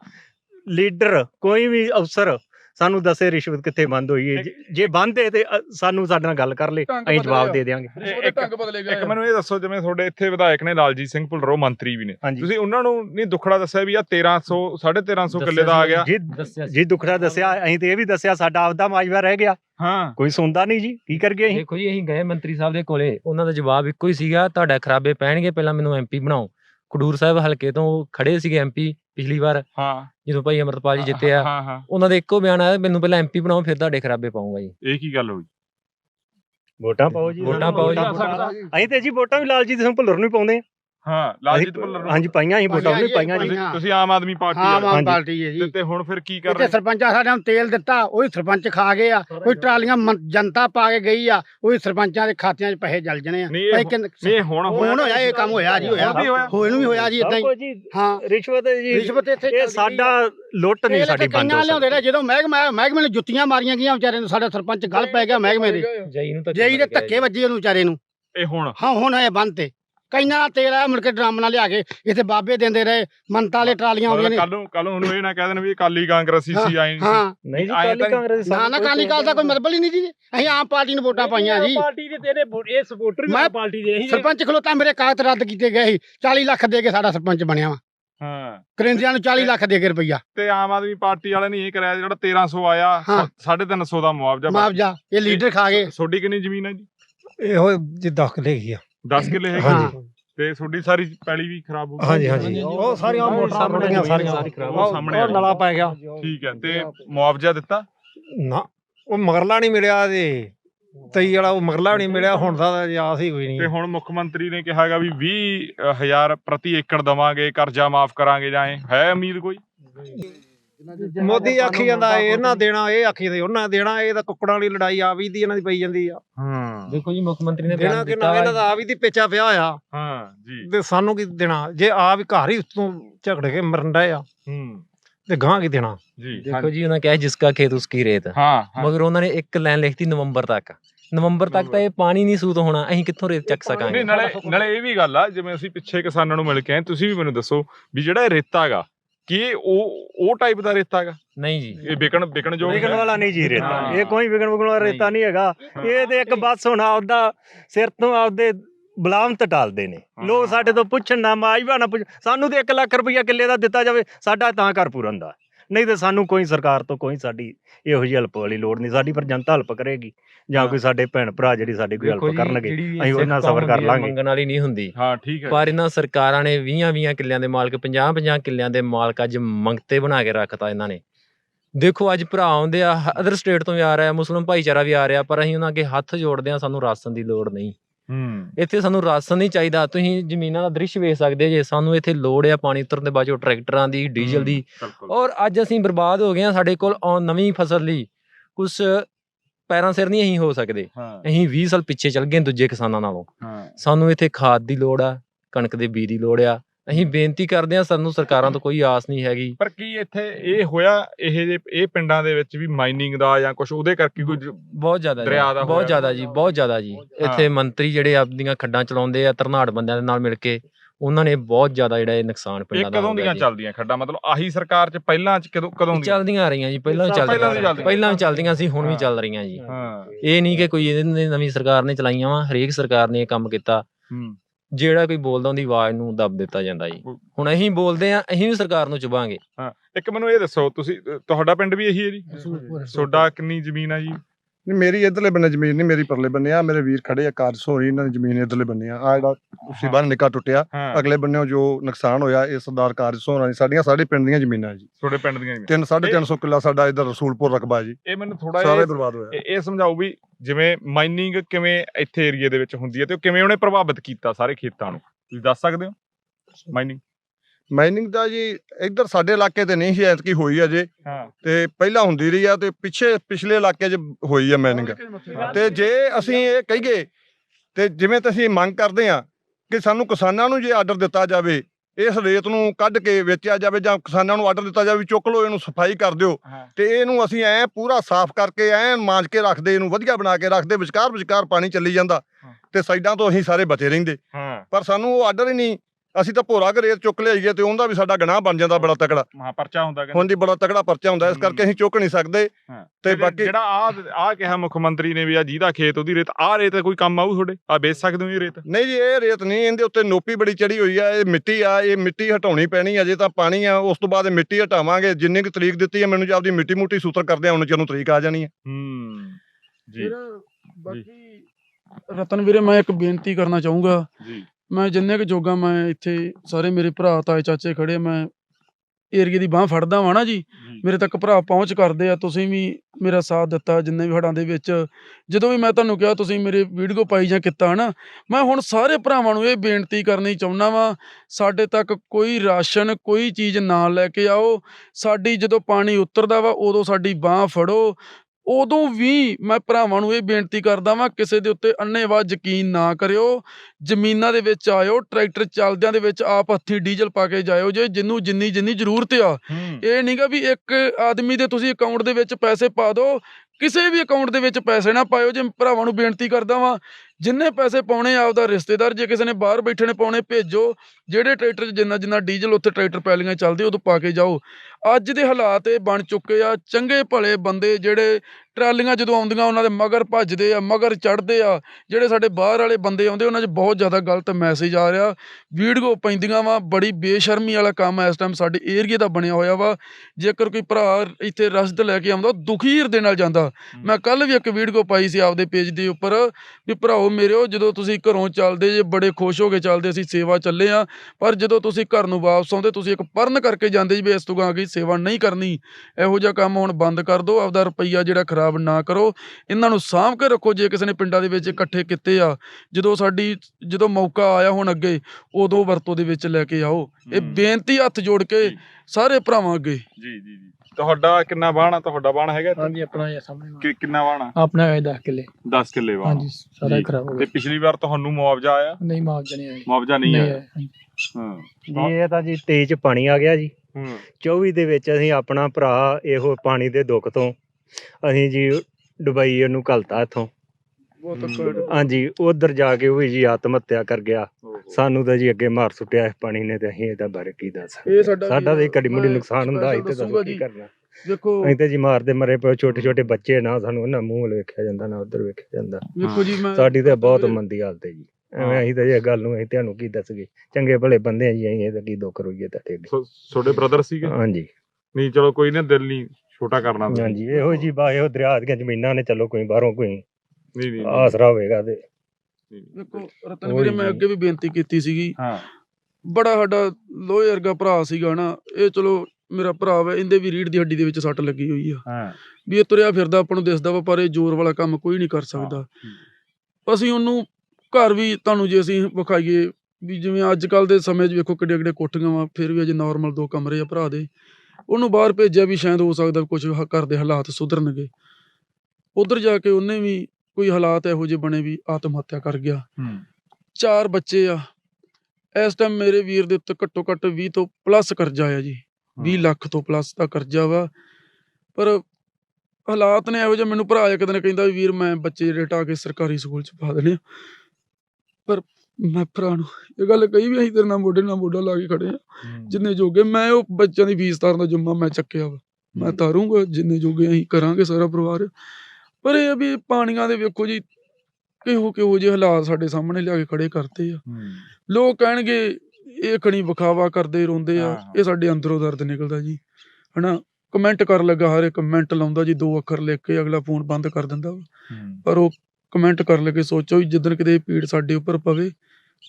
G: ਲੀਡਰ ਕੋਈ ਵੀ ਅਫਸਰ ਸਾਨੂੰ ਦੱਸੇ ਰਿਸ਼ਵਤ ਕਿੱਥੇ ਬੰਦ ਹੋਈ ਹੈ। ਜੇ- ਜੇ ਬੰਦ ਹੈ ਤੇ ਅ, ਸਾਨੂੰ ਸਾਡੇ ਨਾਲ ਗੱਲ ਕਰ ਲੇ
F: ਢੰਗ
G: ਅਸੀਂ ਜਵਾਬ
F: ਬਦਲਿਆ।
G: ਦੇ ਦੇਵਾਂਗੇ
F: ਰਿਸ਼ਵਤ ਦੇ ਢੰਗ ਬਦਲੇ ਗਏ
C: ਇੱਕ ਮੈਨੂੰ ਇਹ ਦੱਸੋ ਜਿਵੇਂ ਤੁਹਾਡੇ ਇੱਥੇ ਵਿਧਾਇਕ ਨੇ ਲਾਲਜੀਤ ਸਿੰਘ ਭੁੱਲਰੋ ਮੰਤਰੀ ਵੀ ਨੇ।
G: ਹਾਂਜੀ।
C: ਤੁਸੀਂ ਉਹਨਾਂ ਨੂੰ ਨਹੀਂ ਦੁੱਖੜਾ ਦੱਸਿਆ ਵੀ ਆ 1300 1350 ਕਿੱਲੇ ਦਾ ਆ ਗਿਆ?
G: ਜੀ
E: ਦੱਸਿਆ।
G: ਜੀ ਦੁਖੜਾ ਦੱਸਿਆ ਅਸੀਂ ਤੇ ਇਹ ਵੀ ਦੱਸਿਆ ਸਾਡਾ ਆਪਦਾ ਮਾਜਵਾ ਰਹਿ ਗਿਆ।
C: ਹਾਂ।
G: ਕੋਈ ਸੁਣਦਾ ਨਹੀਂ ਜੀ ਕੀ ਕਰ ਗਏ ਅਸੀਂ?
E: ਦੇਖੋ ਜੀ ਅਸੀਂ ਗਏ ਮੰਤਰੀ ਸਾਹਿਬ ਦੇ ਕੋਲੇ ਉਹਨਾਂ ਦਾ ਜਵਾਬ ਇੱਕੋ ਹੀ ਸੀਗਾ ਤੁਹਾਡਾ ਖਰਾਬੇ ਪੈਣਗੇ ਪਹਿਲਾਂ ਮੈਨੂੰ ਐਮਪੀ ਬਣਾਓ। ਖਡੂਰ ਸਾਹਿਬ ਹਲਕੇ ਤੋਂ ਉਹ ਖੜੇ ਸੀਗੇ ਐਮਪੀ ਪਿਛਲੀ ਵਾਰ
C: ਹਾਂ।
E: ਜਦੋਂ ਭਾਈ ਅਮਰਪਾਲ ਜੀ ਜਿੱਤੇ ਆ
C: ਹਾਂ ਹਾਂ।
E: ਉਹਨਾਂ ਦਾ ਇੱਕੋ ਬਿਆਨ ਆਇਆ ਮੈਨੂੰ ਪਹਿਲਾਂ ਐਮਪੀ ਬਣਾਓ ਫਿਰ ਤੁਹਾਡੇ ਖਰਾਬੇ ਪਾਉਂਗਾ ਜੀ।
C: ਇਹ ਕੀ ਗੱਲ ਹੋਈ?
G: ਵੋਟਾਂ ਪਾਓ ਜੀ
E: ਵੋਟਾਂ ਪਾਓ ਜੀ।
G: ਅਸੀਂ ਤੇ ਜੀ ਵੋਟਾਂ ਵੀ ਲਾਲਜੀਤ ਸਿੰਘ ਭੁੱਲਰ ਨੂੰ ਹੀ ਪਾਉਂਦੇ ਆ।
C: ਹਾਂ ਲਾਲਜੀਤ ਭੁੱਲਰ ਨੂੰ
G: ਹਾਂਜੀ ਪਾਈਆਂ ਸੀ ਵੋਟਾਂ ਵੀ
A: ਜੀ,
G: ਪਾਈਆਂ ਜੀ
C: ਤੁਸੀਂ ਤੁਸੀਂ ਆਮ ਆਦਮੀ ਪਾਰਟੀ
A: ਆਮ
G: ਹਾਂਜੀ।
A: ਪਾਰਟੀ ਹੈ ਜੀ।
C: ਤੇ- ਤੇ ਹੁਣ ਫਿਰ ਕੀ ਕਰ
A: ਇੱਥੇ
C: ਰਹੇ
A: ਸਰਪੰਚਾਂ ਸਾਡੇ ਨੂੰ ਤੇਲ ਦਿੱਤਾ ਉਹ ਸਰਪੰਚ ਖਾ ਗਏ ਆ ਕੋਈ ਟਰਾਲੀਆਂ ਮੰ- ਜਨਤਾ ਪਾ ਕੇ ਗਈ ਆ ਉਹ ਸਰਪੰਚਾਂ ਦੇ ਖਾਤਿਆਂ 'ਚ ਪੈਸੇ ਜਲ ਜਣੇ ਆ।
C: ਨਹੀਂ, ਇਹ
A: ਕਿੰਨ-
C: ਇਹ ਹੁਣ
A: ਹੁਣ ਹੋਇਆ ਇਹ ਕੰਮ ਹੋਇਆ ਜੀ ਹੋਇਆ।
C: ਹੁਣ ਵੀ ਹੋਇਆ?
A: ਹੋਏ ਨੂੰ ਵੀ ਹੋਇਆ ਜੀ ਇਦਾਂ ਹੀ।
G: ਜੀ।
A: ਹਾਂ।
G: ਰਿਸ਼ਵਤ ਜੀ।
A: ਰਿਸ਼ਵਤ ਇੱਥੇ
G: ਇਹ ਸਾਡਾ ਲੁੱਟ ਨਹੀਂ ਸਾਡੀ ਬੰਦ ਹੋ
A: ਲਿਆਉਂਦੇ ਰਹੇ ਜਦੋਂ ਮਹਿਕਮਾ ਮਹਿਕਮੇ ਨੇ ਜੁੱਤੀਆਂ ਮਾਰੀਆਂ ਗਈਆਂ ਵਿਚਾਰੇ ਨੂੰ ਸਾਡਾ ਸਰਪੰਚ ਗਲ ਪੈ ਗਿਆ ਮਹਿਕਮੇ ਦੇ।
E: ਜਈ ਨੂੰ
A: ਜਈ ਦੇ ਧੱਕੇ ਵੱਜੇ ਉਹਨੂੰ ਵਿਚਾਰੇ ਨੂੰ।
C: ਇਹ ਹੁਣ?
A: ਹਾਂ ਹੁਣ ਇਹ ਬੰਦ ਤੇ। ਕਈਆਂ ਦਾ ਤੇਲ ਆ ਮੁੜ ਕੇ ਡਰਮ ਨਾਲ ਲਿਆ ਕੇ ਇੱਥੇ ਬਾਬੇ ਦਿੰਦੇ ਰਹੇ ਮੰਤਾਂ ਵਾਲੇ ਟਰਾਲੀਆਂ ਆਉਂਦੀਆਂ ਨੇ।
C: ਕੱਲ ਨੂੰ ਕੱਲ ਨੂੰ ਉਹਨੂੰ ਇਹ ਨਾ ਕਹਿ ਦੇਣ ਵੀ ਅਕਾਲੀ ਕਾਂਗਰਸੀ ਸੀ ਆਏ ਨਹੀਂ
A: ਹਾਂ।
G: ਨਹੀਂ ਜੀ
C: ਆਏਂ
G: ਕਾਲੀ
C: ਤਾਂ ਨਹੀਂ।
G: ਕਾਂਗਰਸ
A: ਨਾ ਨਾ ਕਾਲੀ ਕਾਲ ਦਾ ਕੋਈ ਮਤਲਬ ਹੀ ਨਹੀਂ ਜੀ। ਅਸੀਂ ਆਮ ਪਾਰਟੀ ਨੂੰ ਵੋਟਾਂ ਪਾਈਆਂ ਜੀ।
B: ਪਾਰਟੀ ਦੇ ਤੇਰੇ ਇਹ ਸਪੋਰਟਰ ਵੀ ਪਾਰਟੀ ਦੇ
A: ਸਰਪੰਚ ਖਲੋਤਾ ਮੇਰੇ ਕਾਗਜ਼ ਰੱਦ ਕੀਤੇ ਗਏ ਸੀ। 40 ਲੱਖ ਦੇ ਕੇ ਸਾਡਾ ਸਰਪੰਚ ਬਣਿਆ ਵਾ।
C: ਹਾਂ।
A: ਕਰਿੰਦਿਆਂ ਨੂੰ 40 ਲੱਖ ਦੇ ਕੇ ਰੁਪਈਆ।
C: ਤੇ ਆਮ ਆਦਮੀ ਪਾਰਟੀ ਵਾਲੇ ਨੇ ਇਹ ਕਰਿਆ ਜਿਹੜਾ 1300 ਆਇਆ
A: ਹਾਂ।
C: 350 ਦਾ ਮੁਆਵਜ਼ਾ
A: ਮੁਆਵਜ਼ਾ ਇਹ ਲੀਡਰ ਖਾ ਗਏ
C: ਤੁਹਾਡੀ ਕਿੰਨੀ ਜ਼ਮੀਨ ਹੈ ਜੀ?
D: ਇਹੋ ਜੀ 10 ਕਿੱਲੇ ਹੈਗੀ ਆ।
C: 10 ਕਿੱਲੇ ਹੈਗੀ। ਤੇ ਤੁਹਾਡੀ ਸਾਰੀ ਪੈਲੀ ਵੀ ਖਰਾਬ ਹੋ ਗਈ।
D: ਹਾਂਜੀ ਹਾਂਜੀ। ਉਹ ਸਾਰੀਆਂ
G: ਉਹ
D: ਮੋਟਰਾਂ
G: ਸਾਹਮਣੇ
D: ਰੁੜ ਗਈਆਂ
G: ਜ਼ਮੀਨ
D: ਸਾਰੀਆਂ
G: ਸਾਰੀ ਖਰਾਬ
C: ਹੋ ਗਈ। ਸਾਹਮਣੇ
D: ਉਹ ਨਲਾ ਪੈ ਗਿਆ।
C: ਠੀਕ ਹੈ ਤੇ ਮੁਆਵਜ਼ਾ ਦਿੱਤਾ?
D: ਨਾ ਉਹ ਮਗਰਲਾ ਨਹੀਂ ਮਿਲਿਆ ਤੇ ਤਈ ਵਾਲਾ ਉਹ ਮਗਰਲਾ ਨਹੀਂ ਮਿਲਿਆ ਹੁਣ ਦਾ ਤਾਂ ਆਸ ਹੀ ਕੋਈ
C: ਤੇ
D: ਨਹੀਂ
C: ਹੁਣ ਮੁੱਖ ਮੰਤਰੀ ਨੇ ਕਿਹਾਗਾ ਵੀ 20000 ਪ੍ਰਤੀ ਏਕੜ ਦਵਾਂਗੇ ਕਰਜ਼ਾ ਮਾਫ ਕਰਾਂਗੇ ਜਾਂ ਹੈ ਉਮੀਦ ਕੋਈ?
D: ਮੋਦੀ ਆਖੀ ਜਾਂਦਾ ਇਹਨਾਂ ਦੇਣਾ ਇਹ ਆਖੀ ਜਾਂਦੇ ਉਹਨਾਂ ਦੇਣਾ ਇਹ ਤਾਂ ਕੁੱਕੜਾਂ ਵਾਲੀ ਲੜਾਈ ਆ ਵੀ ਦੀ ਇਹਨਾਂ ਦੀ ਪਈ ਜਾਂਦੀ ਆ।
C: ਹਾਂ।
E: ਦੇਖੋ ਜੀ ਮੁੱਖ ਮੰਤਰੀ ਨੇ
D: ਦੇਣਾ
E: ਬਿਆਨ
D: ਕਿ
E: ਦਿੱਤਾ
D: ਇਹਨਾਂ ਦਾ ਆ ਵੀ ਦੀ ਪੇਚਾ ਪਿਆ ਆ।
C: ਹਾਂ ਜੀ।
D: ਤੇ ਸਾਨੂੰ ਕੀ ਦੇਣਾ? ਜੇ ਆ ਵੀ ਘਰ ਹੀ ਉਤੋਂ ਝਗੜ ਕੇ ਮਰਨ ਡਏ ਆ
C: ਹੂੰ।
D: ਤੇ ਗਾਂ ਕੀ ਦੇਣਾ?
C: ਜੀ
E: ਦੇਖੋ ਜੀ ਉਹਨਾਂ ਕਿਹਾ ਜਿਸਕਾ ਖੇਤ ਉਸਕੀ ਰੇਤ।
C: ਹਾਂ
E: ਮਗਰ ਉਹਨਾਂ ਨੇ ਇੱਕ ਲਾਈਨ ਲਿਖਤੀ ਨਵੰਬਰ ਤੱਕ। ਨਵੰਬਰ ਤੱਕ ਤਾਂ ਇਹ ਪਾਣੀ ਨਹੀਂ ਸੂਤ ਹੋਣਾ ਅਸੀਂ ਕਿੱਥੋਂ ਰੇਤ ਚੱਕ ਸਕਾਂਗੇ?
C: ਨਾਲੇ ਨਾਲੇ ਇਹ ਵੀ ਗੱਲ ਆ ਜਿਵੇਂ ਅਸੀਂ ਪਿੱਛੇ ਕਿਸਾਨਾਂ ਨੂੰ ਮਿਲ ਕੇ ਆਏ ਤੁਸੀਂ ਵੀ ਮੈਨੂੰ ਦੱਸੋ ਵੀ ਜਿਹੜਾ ਇਹ ਰੇਤਾ ਹੈਗਾ ਕੀ ਉਹ ਉਹ ਟਾਈਪ ਦਾ ਰੇਤਾ ਹੈਗਾ?
E: ਨਹੀਂ ਜੀ।
C: ਇਹ ਵਿਕਣ ਵਿਕਣ ਜੋ
G: ਵਿਗਣ ਵਾਲਾ ਨਹੀਂ ਜੀ ਰੇਤਾ। ਇਹ ਕੋਈ ਵਿਗਣ ਵਿਗਣ ਵਾਲਾ ਰੇਤਾ ਨਹੀਂ ਹੈਗਾ। ਇਹ ਤੇ ਇੱਕ ਬਸ ਹੁਣ ਆਪਦਾ ਸਿਰ ਤੋਂ ਆਪਦੇ ਬਲਾਮਤ ਟਾਲਦੇ ਨੇ। ਲੋਕ ਸਾਡੇ ਤੋਂ ਪੁੱਛਣ ਨਾ ਮਾਜਵਾ ਨਾ ਪੁੱਛ ਸਾਨੂੰ ਤੇ 1 ਲੱਖ ਰੁਪਈਆ ਕਿੱਲੇ ਦਾ ਦਿੱਤਾ ਜਾਵੇ ਸਾਡਾ ਤਾਂ ਘਰ ਪੂਰਾ ਹੁੰਦਾ ਨਹੀਂ ਤੇ ਸਾਨੂੰ ਕੋਈ ਸਰਕਾਰ ਤੋਂ ਕੋਈ ਸਾਡੀ ਇਹੋ ਜਿਹੀ ਹੈਲਪ ਵਾਲੀ ਲੋੜ ਨਹੀਂ ਸਾਡੀ ਪਰ ਜਨਤਾ ਹੈਲਪ ਕਰੇਗੀ ਜਾਂ ਕੋਈ ਸਾਡੇ ਭੈਣ ਭਰਾ ਜਿਹੜੀ ਸਾਡੀ ਕੋਈ ਹੈਲਪ ਕਰਨਗੇ ਅਸੀਂ ਉਹਨਾਂ ਸਬਰ ਕਰ ਲਾਂਗੇ।
E: ਮੰਗਣ ਵਾਲੀ ਨਹੀਂ ਹੁੰਦੀ।
C: ਹਾਂ ਠੀਕ ਹੈ।
E: ਪਰ ਇਹਨਾਂ ਸਰਕਾਰਾਂ ਨੇ 20-20 ਕਿੱਲਿਆਂ ਦੇ ਮਾਲਕ 50-50 ਕਿੱਲਿਆਂ ਦੇ ਮਾਲਕ ਅੱਜ ਮੰਗਤੇ ਬਣਾ ਕੇ ਰੱਖਤਾ ਇਹਨਾਂ ਨੇ। ਦੇਖੋ ਅੱਜ ਭਰਾ ਆਉਂਦੇ ਆ ਅਦਰ ਸਟੇਟ ਤੋਂ ਵੀ ਆ ਰਿਹਾ ਮੁਸਲਮ ਭਾਈਚਾਰਾ ਵੀ ਆ ਰਿਹਾ ਪਰ ਅਸੀਂ ਉਹਨਾਂ ਅੱਗੇ ਹੱਥ ਜੋੜਦੇ ਆ ਸਾਨੂੰ ਰਾਸ਼ਨ ਦੀ ਲੋੜ ਨਹੀਂ।
C: ਹੂੰ।
E: ਇੱਥੇ ਸਾਨੂੰ ਰਾਸ਼ਨ ਨਹੀਂ ਚਾਹੀਦਾ ਤੁਸੀਂ ਜ਼ਮੀਨਾਂ ਦਾ ਦ੍ਰਿਸ਼ ਵੇਖ ਸਕਦੇ ਜੇ ਸਾਨੂੰ ਇੱਥੇ ਲੋੜ ਆ ਪਾਣੀ ਉਤਰਨ ਦੇ ਬਾਅਦ ਟਰੈਕਟਰਾਂ ਦੀ ਡੀਜ਼ਲ ਦੀ। ਔਰ ਅੱਜ ਅਸੀਂ ਬਰਬਾਦ ਹੋ ਗਏ ਆ ਸਾਡੇ ਕੋਲ ਨਵੀਂ ਫਸਲ ਲਈ। ਕੁਝ ਪੈਰਾਂ ਸਿਰ ਨਹੀਂ ਅਸੀਂ ਹੋ ਸਕਦੇ।
C: ਹਾਂ।
E: ਅਸੀਂ 20 ਸਾਲ ਪਿੱਛੇ ਚੱਲ ਗਏ ਦੂਜੇ ਕਿਸਾਨਾਂ ਨਾਲੋਂ।
C: ਹਾਂ।
E: ਸਾਨੂੰ ਇੱਥੇ ਖਾਦ ਦੀ ਲੋੜ ਆ ਕਣਕ ਦੇ ਬੀਜ ਦੀ ਲੋੜ ਆ। ਅਸੀਂ ਬੇਨਤੀ ਕਰਦੇ ਆ ਸਾਨੂੰ ਸਰਕਾਰਾਂ ਤੋਂ ਕੋਈ ਆਸ ਨਹੀਂ ਹੈਗੀ।
C: ਪਰ ਕੀ ਇੱਥੇ ਇਹ ਹੋਇਆ ਇਹ ਜੇ ਇਹ ਪਿੰਡਾਂ ਦੇ ਵਿੱਚ ਵੀ ਮਾਈਨਿੰਗ ਦਾ ਜਾਂ ਕੁਝ ਉਹਦੇ ਕਰਕੇ ਕੋਈ
E: ਬਹੁਤ ਜ਼ਿਆਦਾ
C: ਦਰਿਆ ਦਾ।
E: ਬਹੁਤ ਜ਼ਿਆਦਾ ਜੀ ਬਹੁਤ ਜ਼ਿਆਦਾ ਜੀ। ਇੱਥੇ ਮੰਤਰੀ ਜਿਹੜੇ ਆਪਦੀਆਂ ਖੱਡਾਂ ਚਲਾਉਂਦੇ ਆ ਧਰਨਾੜ ਬੰਦਿਆਂ ਦੇ ਨਾਲ ਮਿਲ ਕੇ ਉਹਨਾਂ ਨੇ ਬਹੁਤ ਜ਼ਿਆਦਾ ਜਿਹੜਾ ਇਹ ਨੁਕਸਾਨ
C: ਇਹ
E: ਪਿੰਡਾਂ ਦਾ
C: ਕਦੋਂ
E: ਹੋ ਗਿਆ
C: ਦੀਆਂ। ਚੱਲਦੀਆਂ ਖੱਡਾਂ? ਮਤਲਬ ਆਹੀ ਸਰਕਾਰ ਚ ਪਹਿਲਾਂ ਚ ਕਦੋਂ ਕਦੋਂ
E: ਇਹ
C: ਦੀਆਂ?
E: ਚੱਲਦੀਆਂ ਆ ਰਹੀਆਂ ਜੀ ਪਹਿਲਾਂ ਵੀ ਚੱਲਦੀਆਂ। ਪਹਿਲਾਂ ਵੀ ਚੱਲਦੀਆਂ ਸੀ ਹੁਣ ਵੀ
C: ਹਾਂ।
E: ਚੱਲ ਰਹੀਆਂ ਜੀ।
C: ਹਾਂ।
E: ਇਹ ਨਹੀਂ ਕਿ ਕੋਈ ਨਵੀਂ ਸਰਕਾਰ ਨੇ ਚਲਾਈਆਂ ਵਾ ਹਰੇਕ ਸਰਕਾਰ ਨੇ ਇਹ ਕੰਮ ਕੀਤਾ।
C: ਹੂੰ।
E: ਜਿਹੜਾ ਕੋਈ ਬੋਲਦਾ ਉਹਦੀ ਆਵਾਜ਼ ਨੂੰ ਦਬ ਦਿੱਤਾ ਜਾਂਦਾ ਜੀ। ਹੁਣ ਅਸੀਂ ਬੋਲਦੇ ਆ ਅਸੀਂ ਵੀ ਸਰਕਾਰ ਨੂੰ ਚੁਭਾਂਗੇ
C: ਹਾਂ ਇੱਕ ਮੈਨੂੰ ਇਹ ਦੱਸੋ ਤੁਸੀਂ ਤੁਹਾਡਾ ਪਿੰਡ ਵੀ ਇਹੀ ਹੈ ਜੀ? ਤੁਹਾਡਾ ਕਿੰਨੀ ਜ਼ਮੀਨ ਆ ਜੀ?
I: ਨਹੀਂ ਮੇਰੀ ਇਧਰਲੇ ਬੰਨੇ ਜ਼ਮੀਨ ਨਹੀਂ ਮੇਰੀ ਪਰਲੇ ਬੰਨੇ ਆ ਮੇਰੇ ਵੀਰ ਖੜੇ ਆ ਕਾਰਜ ਹੋ ਰਹੀ ਇਹਨਾਂ ਦੀ ਜ਼ਮੀਨ ਇਧਰਲੇ ਬੰਨੇ ਆ। ਆ ਜਿਹੜਾ ਉਸੇ ਬੰਨ ਨਿੱਕਾ ਟੁੱਟਿਆ
C: ਹਾਂ।
I: ਅਗਲੇ ਬੰਨੇੋਂ ਜੋ ਨੁਕਸਾਨ ਹੋਇਆ ਇਹ ਸਰਦਾਰ ਕਾਰਜ ਹੋਰਾਂ ਦੀ ਸਾਡੀਆਂ ਸਾਡੇ ਪਿੰਡ ਦੀਆਂ ਜ਼ਮੀਨਾਂ ਜੀ।
C: ਤੁਹਾਡੇ ਪਿੰਡ ਦੀਆਂ ਜ਼ਮੀਨਾਂ।
I: 3 350 ਕਿੱਲਾ ਸਾਡਾ ਇਧਰ ਰਸੂਲਪੁਰ ਰਕਬਾ ਜੀ।
C: ਇਹ ਮੈਨੂੰ ਥੋੜਾ
I: ਸਾਰਾ
C: ਜਿਹਾ
I: ਬਰਬਾਦ ਹੋਇਆ।
C: ਇਹ ਇਹ ਸਮਝਾਓ ਵੀ ਜਿਵੇਂ ਮਾਈਨਿੰਗ ਕਿਵੇਂ ਇੱਥੇ ਏਰੀਏ ਦੇ ਵਿੱਚ ਹੁੰਦੀ ਹੈ ਤੇ ਉਹ ਕਿਵੇਂ ਉਹਨੇ ਪ੍ਰਭਾਵਿਤ ਕੀਤਾ ਸਾਰੇ ਖੇਤਾਂ ਨੂੰ। ਤੁਸੀਂ ਦੱਸ ਸਕਦੇ ਹੋ? ਮਾਈਨਿੰਗ
I: ਮਾਈਨਿੰਗ ਦਾ ਜੀ ਇੱਧਰ ਸਾਡੇ ਇਲਾਕੇ ਤੇ ਨਹੀਂ ਸੀ ਐਤਕੀ ਹੋਈ ਅਜੇ
C: ਹਾਂ।
I: ਤੇ ਪਹਿਲਾਂ ਹੁੰਦੀ ਰਹੀ ਆ ਤੇ ਪਿੱਛੇ ਪਿਛਲੇ ਇਲਾਕੇ 'ਚ ਹੋਈ ਆ ਮਾਈਨਿੰਗ ਤੇ ਜੇ ਅਸੀਂ ਇਹ ਕਹੀਏ ਤੇ ਜਿਵੇਂ ਤੁਸੀਂ ਮੰਗ ਕਰਦੇ ਆ ਕਿ ਸਾਨੂੰ ਕਿਸਾਨਾਂ ਨੂੰ ਜੇ ਆਰਡਰ ਦਿੱਤਾ ਜਾਵੇ ਇਸ ਰੇਤ ਨੂੰ ਕੱਢ ਕੇ ਵੇਚਿਆ ਜਾਵੇ ਜਾਂ ਕਿਸਾਨਾਂ ਨੂੰ ਆਰਡਰ ਦਿੱਤਾ ਜਾਵੇ ਚੁੱਕ ਲਓ ਇਹਨੂੰ ਸਫ਼ਾਈ ਕਰ ਦਿਓ। ਤੇ ਇਹਨੂੰ ਅਸੀਂ ਐ ਪੂਰਾ ਸਾਫ਼ ਕਰਕੇ ਐ ਮਾਂਜ ਕੇ ਰੱਖਦੇ ਇਹਨੂੰ ਵਧੀਆ ਬਣਾ ਕੇ ਰੱਖਦੇ ਵਿਚਕਾਰ ਵਿਚਕਾਰ ਪਾਣੀ ਚੱਲੀ ਜਾਂਦਾ। ਤੇ ਸਾਈਡਾਂ ਤੋਂ ਅਸੀਂ ਸਾਰੇ ਬਚੇ ਰਹਿੰਦੇ। ਪਰ ਸਾਨੂੰ ਉਹ ਆਰਡਰ ਹੀ ਨਹੀਂ ਅਸੀਂ ਤਾਂ ਭੋਰਾ ਰੇਤ ਚੁੱਕ ਲਿਆਈਏ ਤੇ ਉਹਦਾ ਵੀ ਸਾਡਾ ਗਨਾਹ ਬਣ ਜਾਂਦਾ ਬੜਾ ਤਕੜਾ।
C: ਹਾਂ ਪਰਚਾ ਹੁੰਦਾ ਕਹਿੰਦੇ।
I: ਦੀ ਬੜਾ ਤਕੜਾ ਪਰਚਾ ਹੁੰਦਾ ਇਸ ਕਰਕੇ ਅਸੀਂ ਚੁੱਕ ਨਹੀਂ ਸਕਦੇ।
C: ਹਾਂ।
I: ਤੇ
C: ਜਿਹੜੇ-
I: ਬਾਕੀ
C: ਜਿਹੜਾ ਆ ਆ ਕਿਹਾ ਮੁੱਖ ਮੰਤਰੀ ਨੇ ਵੀ ਆ ਜਿਹਦਾ ਖੇਤ ਉਹਦੀ ਰੇਤ ਆ ਰੇਤ ਕੋਈ ਕੰਮ ਆਊ ਤੁਹਾਡੇ? ਆ ਵੇਚ ਸਕਦੇ ਹੋ ਇਹ ਰੇਤ?
I: ਨਹੀਂ ਜੀ ਇਹ ਰੇਤ ਨਹੀਂ ਇਹਦੇ ਉੱਤੇ ਨੋਪੀ ਬੜੀ ਚੜੀ ਹੋਈ ਆ ਇਹ ਮਿੱਟੀ ਆ ਇਹ ਮਿੱਟੀ ਹਟਾਉਣੀ ਪੈਣੀ ਅਜੇ ਤਾਂ ਪਾਣੀ ਆ ਉਸ ਤੋਂ ਬਾਅਦ ਇਹ ਮਿੱਟੀ ਹਟਾਵਾਂਗੇ ਜਿੰਨੀ ਕੁ ਤਰੀਕ ਦਿੱਤੀ ਹੈ ਮੈਨੂੰ ਜੀ ਆਪਦੀ ਮਿੱਟੀ ਮੂਟੀ ਸੂਤਰ ਕਰਦੇ ਆ ਉਹਨਾਂ ਚਿਰ ਨੂੰ ਤਰੀਕ ਆ ਜਾਣੀ ਹੈ
C: ਹੂੰ। ਜੀ।
F: ਫਿਰ ਬਾਕੀ ਰਤਨ ਵੀਰੇ ਮੈਂ ਇੱਕ ਬੇਨਤੀ ਕਰਨਾ ਚਾਹੂੰਗਾ।
C: ਜੀ।
F: ਮੈਂ ਜਿੰਨੇ ਕੁ ਜੋਗਾ ਮੈਂ ਇੱਥੇ ਸਾਰੇ ਮੇਰੇ ਭਰਾ ਤਾਏ ਚਾਚੇ ਖੜੇ ਮੈਂ ਏਰੀਏ ਦੀ ਬਾਹ ਫੜਦਾ ਵਾਂ ਨਾ ਜੀ। ਮੇਰੇ ਤੱਕ ਭਰਾ ਪਹੁੰਚ ਕਰਦੇ ਆ ਤੁਸੀਂ ਵੀ ਮੇਰਾ ਸਾਥ ਦਿੱਤਾ ਜਿੰਨੇ ਵੀ ਹੜਾਂ ਦੇ ਵਿੱਚ। ਜਦੋਂ ਵੀ ਮੈਂ ਤੁਹਾਨੂੰ ਕਿਹਾ ਤੁਸੀਂ ਮੇਰੇ ਵੀਡੀਓ ਪਾਈ ਜਾਂ ਕੀਤਾ ਹਨਾ ਮੈਂ ਹੁਣ ਸਾਰੇ ਭਰਾਵਾਂ ਨੂੰ ਇਹ ਬੇਨਤੀ ਕਰਨੀ ਚਾਹੁੰਦਾ ਵਾਂ ਸਾਡੇ ਤੱਕ ਕੋਈ ਰਾਸ਼ਨ ਕੋਈ ਚੀਜ਼ ਨਾ ਲੈ ਕੇ ਆਓ। ਸਾਡੀ ਜਦੋਂ ਪਾਣੀ ਉਤਰਦਾ ਵਾ ਉਦੋਂ ਸਾਡੀ ਬਾਹ ਫੜੋ। ਉਦੋਂ ਵੀ ਮੈਂ ਭਰਾਵਾਂ ਨੂੰ ਇਹ ਬੇਨਤੀ ਕਰਦਾ ਵਾਂ ਕਿਸੇ ਦੇ ਉੱਤੇ ਅੰਨ੍ਹੇਵਾਹ ਯਕੀਨ ਨਾ ਕਰਿਓ। ਜ਼ਮੀਨਾਂ ਦੇ ਵਿੱਚ ਆਇਓ ਟਰੈਕਟਰ ਚੱਲਦਿਆਂ ਦੇ ਵਿੱਚ ਆਪ ਹੱਥੀਂ ਡੀਜ਼ਲ ਪਾ ਕੇ ਜਾਇਓ ਜੇ ਜਿੰਨੂੰ ਜਿੰਨੀ ਜਿੰਨੀ ਜ਼ਰੂਰਤ ਆ। ਇਹ ਨਹੀਂਗਾ ਵੀ ਇੱਕ ਆਦਮੀ ਦੇ ਤੁਸੀਂ ਅਕਾਊਂਟ ਦੇ ਵਿੱਚ ਪੈਸੇ ਪਾ ਦਿਓ ਕਿਸੇ ਵੀ ਅਕਾਊਂਟ ਦੇ ਵਿੱਚ ਪੈਸੇ ਨਾ ਪਾਇਓ, ਜੇ ਭਰਾਵਾਂ ਨੂੰ ਬੇਨਤੀ ਕਰਦਾ ਵਾਂ, ਜਿੰਨੇ ਪੈਸੇ ਪਾਉਣੇ ਆ ਆਪਦਾ ਰਿਸ਼ਤੇਦਾਰ, ਜੇ ਕਿਸੇ ਨੇ ਬਾਹਰ ਬੈਠੇ ਨੇ ਪਾਉਣੇ, ਭੇਜੋ। ਜਿਹੜੇ ਟਰੈਕਟਰ 'ਚ ਜਿੰਨਾ ਜਿੰਨਾ ਡੀਜ਼ਲ ਉੱਥੇ ਟਰੈਕਟਰ ਪੈਲੀਆਂ ਚੱਲਦੇ ਉਦੋਂ ਪਾ ਕੇ ਜਾਓ। ਅੱਜ ਦੇ ਹਾਲਾਤ ਇਹ ਬਣ ਚੁੱਕੇ ਆ। ਚੰਗੇ ਭਲੇ ਬੰਦੇ ਜਿਹੜੇ ਟਰਾਲੀਆਂ ਜਦੋਂ ਆਉਂਦੀਆਂ ਉਹਨਾਂ ਦੇ ਮਗਰ ਭੱਜਦੇ ਆ ਮਗਰ ਚੜਦੇ ਆ ਜਿਹੜੇ ਸਾਡੇ ਬਾਹਰ ਵਾਲੇ ਬੰਦੇ ਆਉਂਦੇ ਉਹਨਾਂ 'ਚ ਬਹੁਤ ਜ਼ਿਆਦਾ ਗਲਤ ਮੈਸੇਜ ਆ ਰਿਹਾ। ਵੀਡੀਓ ਪੈਂਦੀਆਂ ਵਾ ਬੜੀ ਬੇਸ਼ਰਮੀ ਵਾਲਾ ਕੰਮ ਇਸ ਟਾਈਮ ਸਾਡੇ ਏਰੀਏ ਦਾ ਬਣਿਆ ਹੋਇਆ ਵਾ। ਜੇਕਰ ਕੋਈ ਭਰਾ ਇੱਥੇ ਰਸਦ ਲੈ ਕੇ ਆਉਂਦਾ ਦੁਖੀ ਹਿਰਦੇ ਨਾਲ ਜਾਂਦਾ। ਮੈਂ ਕੱਲ ਵੀ ਇੱਕ ਵੀਡੀਓ ਪਾਈ ਸੀ ਆਪਦੇ ਪੇਜ ਦੇ ਉੱਪਰ ਵੀ ਭਰਾਓ ਮੇਰਿਓ ਜਦੋਂ ਤੁਸੀਂ ਘਰੋਂ ਚੱਲਦੇ ਜੇ ਬੜੇ ਖੁਸ਼ ਹੋ ਕੇ ਚੱਲਦੇ ਅਸੀਂ ਸੇਵਾ ਚੱਲੇ ਆ। ਪਰ ਜਦੋਂ ਤੁਸੀਂ ਘਰ ਨੂੰ ਵਾਪਸ ਆਉਂਦੇ ਤੁਸੀਂ ਇੱਕ ਪਰਨ ਕਰਕੇ ਜਾਂਦੇ ਜੀ ਵੀ ਇਸ ਤੋਂ ਗਾਂ ਸੇਵਾ ਨਹੀਂ ਕਰਨੀ। ਇਹੋ ਜਿਹਾ ਕੰਮ ਹੁਣ ਬੰਦ ਕਰ ਦਿਓ ਆਪਦਾ ਰੁਪਈਆ ਜਿਹੜਾ ਖਰਾਬ ਨਾ ਕਰੋ। ਇਹਨਾਂ ਨੂੰ ਸਾਂਭ ਕੇ ਰੱਖੋ ਜੇ ਕਿਸੇ ਨੇ ਪਿੰਡਾਂ ਦੇ ਵਿੱਚ ਇਕੱਠੇ ਕੀਤੇ ਆ। ਜਦੋਂ ਸਾਡੀ ਜਦੋਂ ਮੌਕਾ ਆਇਆ ਹੁਣ ਅੱਗੇ ਉਦੋਂ ਵਰਤੋਂ ਦੇ ਵਿੱਚ ਲੈ ਕੇ ਆਓ। ਇਹ। ਬੇਨਤੀ ਹੱਥ ਜੋੜ ਕੇ ਸਾਰੇ ਭਰਾਵਾਂ ਅੱਗੇ।
C: ਜੀ ਜੀ ਜੀ। ਤੁਹਾਡਾ ਕਿੰਨਾ ਬਾਣ ਆ? ਤੁਹਾਡਾ ਬਾਣ ਹੈਗਾ?
J: ਹਾਂਜੀ ਆਪਣਾ ਇਹ ਸਾਹਮਣੇ
C: ਕਿ- ਕਿੰਨਾ ਬਾਣ ਆ?
J: ਆਪਣਾ ਹੈ 10 ਕਿੱਲੇ।
C: 10 ਕਿੱਲੇ ਬਾਣ
J: ਹਾਂਜੀ ਸਾਰਾ। ਹੀ ਖਰਾਬ ਹੋ
C: ਤੇ
J: ਗਿਆ।
C: ਪਿਛਲੀ ਵਾਰ ਤੁਹਾਨੂੰ ਮੁਆਵਜ਼ਾ ਆਇਆ?
J: ਨਹੀਂ ਮੁਆਵਜ਼ਾ ਨਹੀਂ ਆਇਆ।
C: ਮੁਆਵਜ਼ਾ ਨਹੀਂ
J: ਨਹੀਂ
C: ਆਇਆ?
J: ਆਇਆ ਹਾਂਜੀ।
C: ਹਾਂ।
G: ਜੀ ਇਹ ਤਾਂ ਜੀ ਤੇਜ਼ ਪਾਣੀ ਆ ਗਿਆ ਜੀ।
C: ਹੂੰ।
G: 24 ਦੇ ਵਿੱਚ ਅਸੀਂ ਆਪਣਾ ਭਰਾ ਇਹੋ ਪਾਣੀ ਦੇ ਦੁੱਖ ਤੋਂ ਅਸੀਂ ਜੀ ਦੁਬਈ ਉਹਨੂੰ ਘਲਤਾ ਇੱਥੋਂ।
F: ਬਹੁਤ
C: ਹੂੰ।
G: ਹਾਂਜੀ ਉਧਰ ਜਾ ਕੇ ਉਹ ਜੀ ਆਤਮ ਹੱਤਿਆ ਕਰ ਗਿਆ। ਸਾਨੂੰ ਤਾਂ ਜੀ ਅੱਗੇ ਮਾਰ ਸੁੱਟਿਆ ਇਸ ਪਾਣੀ ਨੇ ਤੇ ਅਸੀਂ ਇਹਦਾ ਬਾਰੇ ਕੀ ਦੱਸ ਸਕਦੇ
F: ਇਹ ਸਾਡਾ
G: ਸਾਡਾ ਤਾਂ ਕੜੀ ਮੁੜੀ
F: ਮੈਂ
G: ਨੁਕਸਾਨ ਹੁੰਦਾ ਅਸੀਂ ਤੇ
F: ਦੱਸੂਗਾ
G: ਦੱਸੋ ਕੀ
F: ਜੀ।
G: ਕਰਨਾ।
F: ਦੇਖੋ
G: ਅਸੀਂ ਤੇ ਜੀ ਮਾਰਦੇ ਮਰੇ ਪਏ ਛੋਟੇ ਛੋਟੇ ਬੱਚੇ ਨਾ ਸਾਨੂੰ ਉਹਨਾਂ ਮੂੰਹ ਵੱਲ ਵੇਖਿਆ ਜਾਂਦਾ ਨਾ ਉਧਰ ਵੇਖਿਆ ਜਾਂਦਾ।
F: ਵੇਖੋ ਜੀ ਮੈਂ
G: ਸਾਡੀ ਤੇ ਬਹੁਤ ਮੰਦੀ ਹਾਲਤ ਹੈ ਜੀ। ਐਵੇਂ ਅਸੀਂ ਤਾਂ ਇਹ ਗੱਲ ਨੂੰ ਅਸੀਂ ਤੁਹਾਨੂੰ ਕੀ ਦੱਸਗੇ ਚੰਗੇ ਭਲੇ ਬੰਦੇ ਆ ਜੀ ਅਸੀਂ ਇਹਦਾ ਕੀ ਦੁੱਖ ਰੋਈਏ ਤੁਹਾਡੇ ਅੱਗੇ।
C: ਸੋ- ਤੁਹਾਡੇ ਬ੍ਰਦਰ ਸੀਗੇ?
G: ਹਾਂਜੀ।
C: ਨਹੀਂ ਚਲੋ ਕੋਈ ਨਾ ਦਿਲ ਨਹੀਂ। ਛੋਟਾ ਕਰਨਾ ਤੁਸੀਂ।
G: ਹਾਂਜੀ ਇਹੋ ਜੀ ਬਾ ਇਹੋ ਦਰਿਆ ਦੀਆਂ ਜ਼ਮੀਨਾਂ ਨੇ ਚਲੋ ਕੋਈ ਬਾਹਰੋਂ ਕੋਈ
C: ਨਹੀਂ ਨਹੀਂ ਨਹੀਂ,
G: ਆਸਰਾ ਹੋਵੇਗਾ ਤੇ।
F: ਦੇਖੋ ਰਤਨ ਵੀਰੇ ਮੈਂ। ਅੱਗੇ ਵੀ ਬੇਨਤੀ ਕੀਤੀ ਸੀਗੀ।
C: ਹਾਂ।
F: ਬੜਾ ਸਾਡਾ ਲੋਹੇ ਵਰਗਾ ਭਰਾ ਸੀਗਾ ਨਾ ਇਹ ਚਲੋ ਮੇਰਾ ਭਰਾ ਵਾ ਇਹਦੇ ਵੀ ਰੀੜ ਦੀ ਹੱਡੀ ਦੇ ਵਿੱਚ ਸੱਟ ਲੱਗੀ ਹੋਈ ਆ।
C: ਹਾਂ।
F: ਵੀ ਇਹ ਤੁਰਿਆ ਫਿਰਦਾ ਆਪਾਂ ਨੂੰ ਦਿਸਦਾ ਵਾ ਪਰ ਇਹ ਜ਼ੋਰ ਵਾਲਾ ਕੰਮ ਕੋਈ ਨਹੀਂ ਕਰ ਸਕਦਾ। ਅਸੀਂ ਉਹਨੂੰ ਘਰ ਵੀ ਤੁਹਾਨੂੰ ਜੇ ਅਸੀਂ ਵਿਖਾਈਏ ਵੀ ਜਿਵੇਂ ਅੱਜ ਕੱਲ ਦੇ ਸਮੇਂ 'ਚ ਵੇਖੋ ਕਿੱਡੇ ਕਿੱਡੇ ਕੋਠੀਆਂ ਵਾ ਫਿਰ ਵੀ ਅਜੇ ਨਾਰਮਲ ਦੋ ਕਮਰੇ ਆ ਭਰਾ ਦੇ। ਉਹਨੂੰ ਬਾਹਰ ਭੇਜਿਆ ਵੀ ਸ਼ਾਇਦ ਹੋ ਸਕਦਾ ਕੁਝ ਘਰ ਦੇ ਹਾਲਾਤ ਸੁਧਰਨਗੇ। ਉਧਰ ਜਾ ਕੇ ਉਹਨੇ ਵੀ ਕੋਈ ਹਾਲਾਤ ਇਹੋ ਜਿਹੇ ਬਣੇ ਵੀ ਆਤਮ ਹੱਤਿਆ ਕਰ ਗਿਆ। ਚਾਰ ਬੱਚੇ ਆ। ਇਸ ਟਾਈਮ ਮੇਰੇ ਵੀਰ ਦੇ ਉੱਤੇ ਘੱਟੋ ਘੱਟ 20 ਤੋਂ ਪਲੱਸ ਕਰਜ਼ਾ ਆ ਜੀ। 20 ਲੱਖ ਤੋਂ ਪਲੱਸ ਦਾ ਕਰਜ਼ਾ ਵਾ। ਪਰ ਹਾਲਾਤ ਨੇ ਇਹੋ ਜਿਹਾ ਮੈਨੂੰ ਭਰਾ ਇੱਕ ਦਿਨ ਕਹਿੰਦਾ ਵੀ ਵੀਰ ਮੈਂ ਬੱਚੇ ਜਿਹੜੇ ਟਾ ਕੇ ਸਰਕਾਰੀ ਸਕੂਲ ਚ ਪਾ ਦੇਣੇ ਪਰ ਮੈਂ ਭਰਾ ਨੂੰ ਇਹ ਗੱਲ ਕਹੀ ਵੀ ਅਸੀਂ ਤੇਰੇ ਨਾਲ ਮੋਢੇ ਨਾਲ ਮੋਢਾ ਲਾ ਕੇ ਖੜੇ ਆ। ਜਿੰਨੇ ਜੋਗੇ ਮੈਂ ਉਹ ਬੱਚਿਆਂ ਦੀ ਫੀਸ ਤਾਰਨ ਦਾ ਜੁੰਮਾ ਮੈਂ ਚੱਕਿਆ ਵਾ। ਮੈਂ ਤਾਰੂੰਗਾ ਜਿੰਨੇ ਜੋਗੇ ਅਸੀਂ ਕਰਾਂਗੇ ਸਾਰਾ ਪਰਿਵਾਰ। ਪਰ ਇਹ ਵੀ ਪਾਣੀਆਂ ਦੇ ਵੇਖੋ ਜੀ ਕਿਹੋ ਕਿਹੋ ਜਿਹੇ ਹਾਲਾਤ ਸਾਡੇ ਸਾਹਮਣੇ ਲਿਆ ਕੇ ਖੜੇ ਕਰਤੇ ਆ। ਲੋਕ ਕਹਿਣਗੇ ਇਹ ਖਣੀ ਵਿਖਾਵਾ ਕਰਦੇ ਰੋਂਦੇ ਆ। ਇਹ ਸਾਡੇ ਅੰਦਰੋਂ ਦਰਦ ਨਿਕਲਦਾ ਜੀ। ਹਨਾ ਕਮੈਂਟ ਕਰ ਲੱਗਾ ਹਰ ਇੱਕ ਕਮੈਂਟ ਲਾਉਂਦਾ ਜੀ ਦੋ ਅੱਖਰ ਲਿਖ ਕੇ ਅਗਲਾ ਫੋਨ ਬੰਦ ਕਰ ਦਿੰਦਾ। ਪਰ ਉਹ ਕਮੈਂਟ ਕਰਨ ਲੱਗੇ ਸੋਚੋ ਜਿੱਦਣ ਕਿਤੇ ਪੀੜ ਸਾਡੇ ਉੱਪਰ ਪਵੇ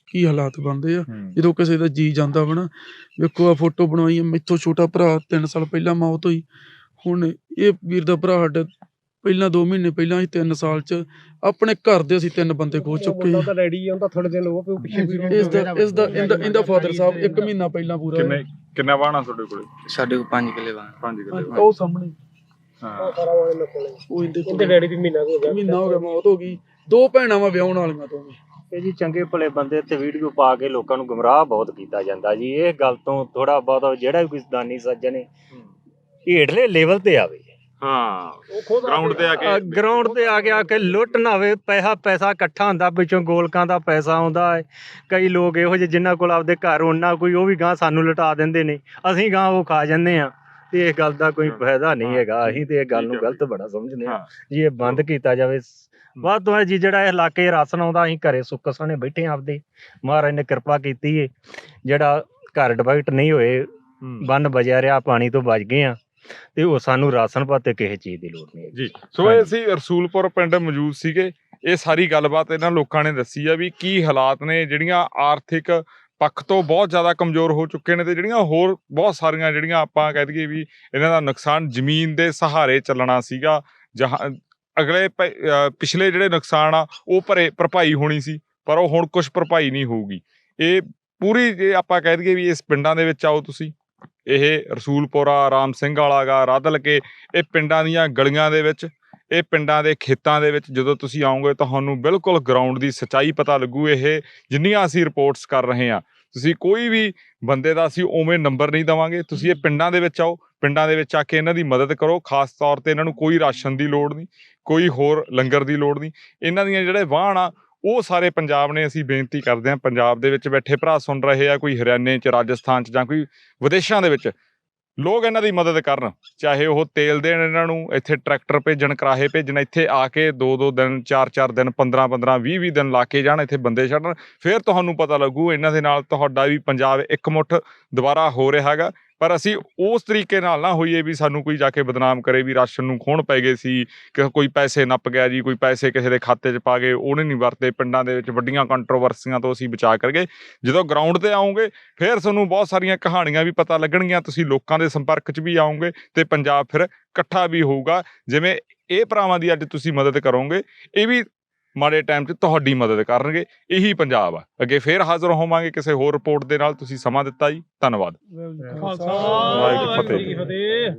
F: ਕੀ ਹਾਲਾਤ ਬਣਦੇ ਆ? ਜਦੋਂ ਕਿਸੇ ਦਾ ਜੀ ਜਾਂਦਾ ਵਾ ਨਾ ਵੇਖੋ ਆ ਫੋਟੋ ਬਣਵਾਈ ਆ ਮੈਥੋਂ ਛੋਟਾ ਭਰਾ 3 ਸਾਲ ਪਹਿਲਾਂ ਮੌਤ ਹੋਈ। ਹੁਣ ਇਹ ਵੀਰ ਦਾ ਭਰਾ ਸਾਡਾ ਪਹਿਲਾਂ 2 ਮਹੀਨੇ ਪਹਿਲਾਂ ਹੀ 3 ਸਾਲ ਚ ਆਪਣੇ ਘਰ ਦੇ ਅਸੀਂ ਤਿੰਨ ਬੰਦੇ ਖੋ ਚੁੱਕੇ ਆ
A: ਤਾਂ ਡੈਡੀ ਆਉਂਦਾ ਥੋੜੇ ਦਿਨ ਉਹ ਵੀ ਪਿੱਛੇ ਵੀ
F: ਇਸ ਦਾ ਇਸ ਦਾ ਇਹਦਾ ਇਹਦਾ ਫਾਦਰ ਸਾਹਿਬ 1 ਮਹੀਨਾ ਪਹਿਲਾਂ ਪੂਰਾ
C: ਕਿੰਨੇ ਕਿੰਨਾ ਆ ਤੁਹਾਡੇ ਕੋਲੇ?
K: ਸਾਡੇ ਕੋਲ 5 ਕਿੱਲੇ ਬਾਣ
C: 5 ਕਿੱਲੇ
F: ਹਾਂਜੀ, ਉਹ ਸਾਹਮਣੇ।
C: ਹਾਂ।
A: ਸਾਰਾ ਕੋਲੇ।
F: ਉਹ ਇਹਦੇ
A: ਉਹਦੇ ਡੈਡੀ ਦੀ ਮਹੀਨਾ ਕੁ ਹੋ ਗਿਆ।
F: ਮਹੀਨਾ ਹੋ ਗਿਆ ਮੌਤ ਹੋ ਗਈ। ਦੋ ਭੈਣਾਂ ਵਾ ਵਿਆਹਣ ਵਾਲੀਆਂ ਤੋਂ ਵੀ
G: ਇਹ ਜੀ ਚੰਗੇ ਭਲੇ ਬੰਦੇ ਤੇ ਵੀਡੀਓ ਪਾ ਕੇ ਲੋਕਾਂ ਨੂੰ ਗੁੰਮਰਾਹ ਬਹੁਤ ਕੀਤਾ ਜਾਂਦਾ ਜੀ। ਇਹ ਗੱਲ ਤੋਂ ਥੋੜਾ ਬਹੁਤ ਜਿਹੜਾ ਵੀ ਕੋਈ ਦਾਨੀ ਸੱਜਣ ਹੈ ਹੇਠਲੇ ਲੈਵਲ ਤੇ ਆਵੇ।
C: ਹਾਂ ਗਰਾਊਂਡ ਤੇ ਆ ਕੇ
G: ਗਰਾਊਂਡ ਤੇ ਆ ਕੇ ਆ ਕੇ ਲੁੱਟ ਨਾ ਹੋਵੇ ਪੈਸਾ ਪੈਸਾ ਇਕੱਠਾ ਹੁੰਦਾ ਪਿੱਛੋਂ ਗੋਲਕਾਂ ਦਾ ਪੈਸਾ ਆਉਂਦਾ ਹੈ ਕਈ ਲੋਕ ਇਹੋ ਜਿਹੇ ਜਿਨ੍ਹਾਂ ਕੋਲ ਆਪਦੇ ਘਰ ਉਹਨਾਂ ਕੋਈ ਉਹ ਵੀ ਗਾਂ ਸਾਨੂੰ ਲੁਟਾ ਦਿੰਦੇ ਨੇ। ਅਸੀਂ ਗਾਂ ਉਹ ਖਾ ਜਾਂਦੇ ਆ। ਤੇ ਇਸ ਗੱਲ ਦਾ ਕੋਈ। ਫਾਇਦਾ ਨਹੀਂ। ਹੈਗਾ। ਅਸੀਂ ਤੇ ਇਹ ਗੱਲ ਨੂੰ ਗਲਤ ਬੜਾ ਸਮਝਦੇ ਹਾਂ। ਜੀ ਇਹ ਬੰਦ ਕੀਤਾ ਜਾਵੇ ਵੱਧ ਤੋਂ ਵੱਧ ਜੀ ਜਿਹੜਾ ਇਹ ਇਲਾਕੇ ਰਾਸ਼ਨ ਆਉਂਦਾ ਅਸੀਂ ਘਰੇ ਸੁੱਖ ਸਣੇ ਬੈਠੇ ਆਂ ਆਪਦੇ ਮਹਾਰਾਜ ਨੇ ਕਿਰਪਾ ਕੀਤੀ ਏ ਜਿਹੜਾ ਘਰ ਡਿਵਾਈਟ ਨਹੀਂ ਹੋਏ
C: ਹੂੰ।
G: ਬੰਨ ਬਜਿਆ ਰਿਹਾ ਪਾਣੀ ਤੋਂ ਬਚ ਗਏ ਆ ਤੇ ਉਹ ਸਾਨੂੰ ਰਾਸ਼ਨ ਪਾਤੇ ਕਿਸੇ ਚੀਜ਼ ਦੀ ਲੋੜ ਨਹੀਂ।
C: ਜੀ ਸੋ ਇਹ ਅਸੀਂ ਰਸੂਲਪੁਰ ਪਿੰਡ ਮੌਜੂਦ ਸੀਗੇ ਇਹ ਸਾਰੀ ਗੱਲਬਾਤ ਇਹਨਾਂ ਲੋਕਾਂ ਨੇ ਦੱਸੀ ਆ ਵੀ ਕੀ ਹਾਲਾਤ ਨੇ ਜਿਹੜੀਆਂ ਆਰਥਿਕ ਪੱਖ ਤੋਂ ਬਹੁਤ ਜ਼ਿਆਦਾ ਕਮਜ਼ੋਰ ਹੋ ਚੁੱਕੇ ਨੇ ਤੇ ਜਿਹੜੀਆਂ ਹੋਰ ਬਹੁਤ ਸਾਰੀਆਂ ਜਿਹੜੀਆਂ ਆਪਾਂ ਕਹਿ ਦਈਏ ਵੀ ਇਹਨਾਂ ਦਾ ਨੁਕਸਾਨ ਜ਼ਮੀਨ ਦੇ ਸਹਾਰੇ ਚੱਲਣਾ ਸੀਗਾ ਜਹਾਂ ਅਗਲੇ ਪਿਛਲੇ ਜਿਹੜੇ ਨੁਕਸਾਨ ਆ, ਉਹ ਭਰੇ, ਭਰਪਾਈ ਹੋਣੀ ਸੀ, ਪਰ ਉਹ ਹੁਣ ਕੁਝ ਭਰਪਾਈ ਨਹੀਂ ਹੋਊਗੀ। ਇਹ ਪੂਰੀ, ਜੇ ਆਪਾਂ ਕਹਿ ਦਈਏ ਵੀ ਇਸ ਪਿੰਡਾਂ ਦੇ ਵਿੱਚ ਆਓ ਤੁਸੀਂ, ਇਹ ਰਸੂਲਪੁਰਾ, ਰਾਮ ਸਿੰਘ ਵਾਲਾ ਗਾ ਰਾਦਲ ਕੇ ਇਹ ਪਿੰਡਾਂ ਦੀਆਂ ਗਲੀਆਂ ਦੇ ਵਿੱਚ, ਇਹ ਪਿੰਡਾਂ ਦੇ ਖੇਤਾਂ ਦੇ ਵਿੱਚ ਜਦੋਂ ਤੁਸੀਂ ਆਓਗੇ, ਤੁਹਾਨੂੰ ਬਿਲਕੁਲ ਗਰਾਊਂਡ ਦੀ ਸੱਚਾਈ ਪਤਾ ਲੱਗੂ, ਇਹ ਜਿੰਨੀਆਂ ਅਸੀਂ ਰਿਪੋਰਟਸ ਕਰ ਰਹੇ ਹਾਂ। ਤੁਸੀਂ ਕੋਈ ਵੀ ਬੰਦੇ ਦਾ ਅਸੀਂ ਉਵੇਂ ਨੰਬਰ ਨਹੀਂ ਦਵਾਂਗੇ, ਤੁਸੀਂ ਇਹ ਪਿੰਡਾਂ ਦੇ ਵਿੱਚ ਆਓ, ਪਿੰਡਾਂ ਦੇ ਵਿੱਚ ਆ ਕੇ ਇਹਨਾਂ ਦੀ ਮਦਦ ਕਰੋ, ਖਾਸ ਤੌਰ ਤੇ ਇਹਨਾਂ ਨੂੰ ਕੋਈ ਰਾਸ਼ਨ ਦੀ ਲੋੜ ਨਹੀਂ। ਕੋਈ ਹੋਰ ਲੰਗਰ ਦੀ ਲੋੜ ਨਹੀਂ। ਇਹਨਾਂ ਦੀਆਂ ਜਿਹੜੇ ਵਾਹਣ ਆ, ਉਹ ਸਾਰੇ ਪੰਜਾਬ ਨੇ ਅਸੀਂ ਬੇਨਤੀ ਕਰਦੇ ਹਾਂ, ਪੰਜਾਬ ਦੇ ਵਿੱਚ ਬੈਠੇ ਭਰਾ ਸੁਣ ਰਹੇ ਆ, ਕੋਈ ਹਰਿਆਣੇ ਚ, ਰਾਜਸਥਾਨ ਚ ਜਾਂ ਕੋਈ ਵਿਦੇਸ਼ਾਂ ਦੇ ਵਿੱਚ, ਲੋਕ ਇਹਨਾਂ ਦੀ ਮਦਦ ਕਰਨ, ਚਾਹੇ ਉਹ ਤੇਲ ਦੇਣ ਇਹਨਾਂ ਨੂੰ, ਇੱਥੇ ਟਰੈਕਟਰ ਭੇਜਣ ਕਰਾਹੇ ਭੇਜਣ, ਇੱਥੇ ਆ ਕੇ 2-2 ਦਿਨ 4-4 ਦਿਨ 15-15 20-20 ਦਿਨ ਲਾ ਕੇ ਜਾਣ, ਇੱਥੇ ਬੰਦੇ ਛੱਡਣ, ਫਿਰ ਤੁਹਾਨੂੰ ਪਤਾ ਲੱਗੂ, ਇਹਨਾਂ ਦੇ ਨਾਲ ਤੁਹਾਡਾ ਵੀ ਪੰਜਾਬ ਇੱਕ ਮੁੱਠ ਦੁਬਾਰਾ ਹੋ ਰਿਹਾ ਹੈਗਾ। ਪਰ ਅਸੀਂ ਉਸ ਤਰੀਕੇ ਨਾਲ ਨਾ ਹੋਈਏ ਵੀ ਸਾਨੂੰ ਕੋਈ ਜਾ ਕੇ ਬਦਨਾਮ ਕਰੇ ਵੀ ਰਾਸ਼ਨ ਨੂੰ ਖੋਣ ਪੈ ਗਏ ਸੀ, ਕਿ ਕੋਈ ਪੈਸੇ ਨੱਪ ਗਿਆ ਜੀ, ਕੋਈ ਪੈਸੇ ਕਿਸੇ ਦੇ ਖਾਤੇ 'ਚ ਪਾ ਗਏ, ਉਹਨੇ ਨਹੀਂ ਵਰਤੇ, ਪਿੰਡਾਂ ਦੇ ਵਿੱਚ ਵੱਡੀਆਂ ਕੰਟਰੋਵਰਸੀਆਂ ਤੋਂ ਅਸੀਂ ਬਚਾ ਕਰਗੇ ਜਦੋਂ ਗਰਾਊਂਡ ਤੇ ਆਉਂਗੇ, ਫਿਰ ਤੁਹਾਨੂੰ ਬਹੁਤ ਸਾਰੀਆਂ ਕਹਾਣੀਆਂ ਵੀ ਪਤਾ ਲੱਗਣਗੀਆਂ, ਤੁਸੀਂ ਲੋਕਾਂ ਦੇ ਸੰਪਰਕ 'ਚ ਵੀ ਆਉਂਗੇ ਤੇ ਪੰਜਾਬ ਫਿਰ ਇਕੱਠਾ ਵੀ ਹੋਊਗਾ। ਜਿਵੇਂ ਇਹ ਭਰਾਵਾਂ ਦੀ ਅੱਜ ਤੁਸੀਂ ਮਦਦ ਕਰੋਗੇ, ਇਹ ਵੀ ਮਾੜੇ ਟਾਈਮ 'ਚ ਤੁਹਾਡੀ ਮਦਦ ਕਰਨਗੇ ਇਹੀ ਪੰਜਾਬ ਆ। ਅੱਗੇ ਫੇਰ ਹਾਜ਼ਰ ਹੋਵਾਂਗੇ ਕਿਸੇ ਹੋਰ ਰਿਪੋਰਟ ਦੇ ਨਾਲ ਤੁਸੀਂ ਸਮਾਂ ਦਿੱਤਾ ਜੀ ਧੰਨਵਾਦ।
A: ਖਾਲਸਾ।
C: ਵਾਹਿਗੁਰੂ ਫਤਿਹ।
A: ਫਤਿਹ।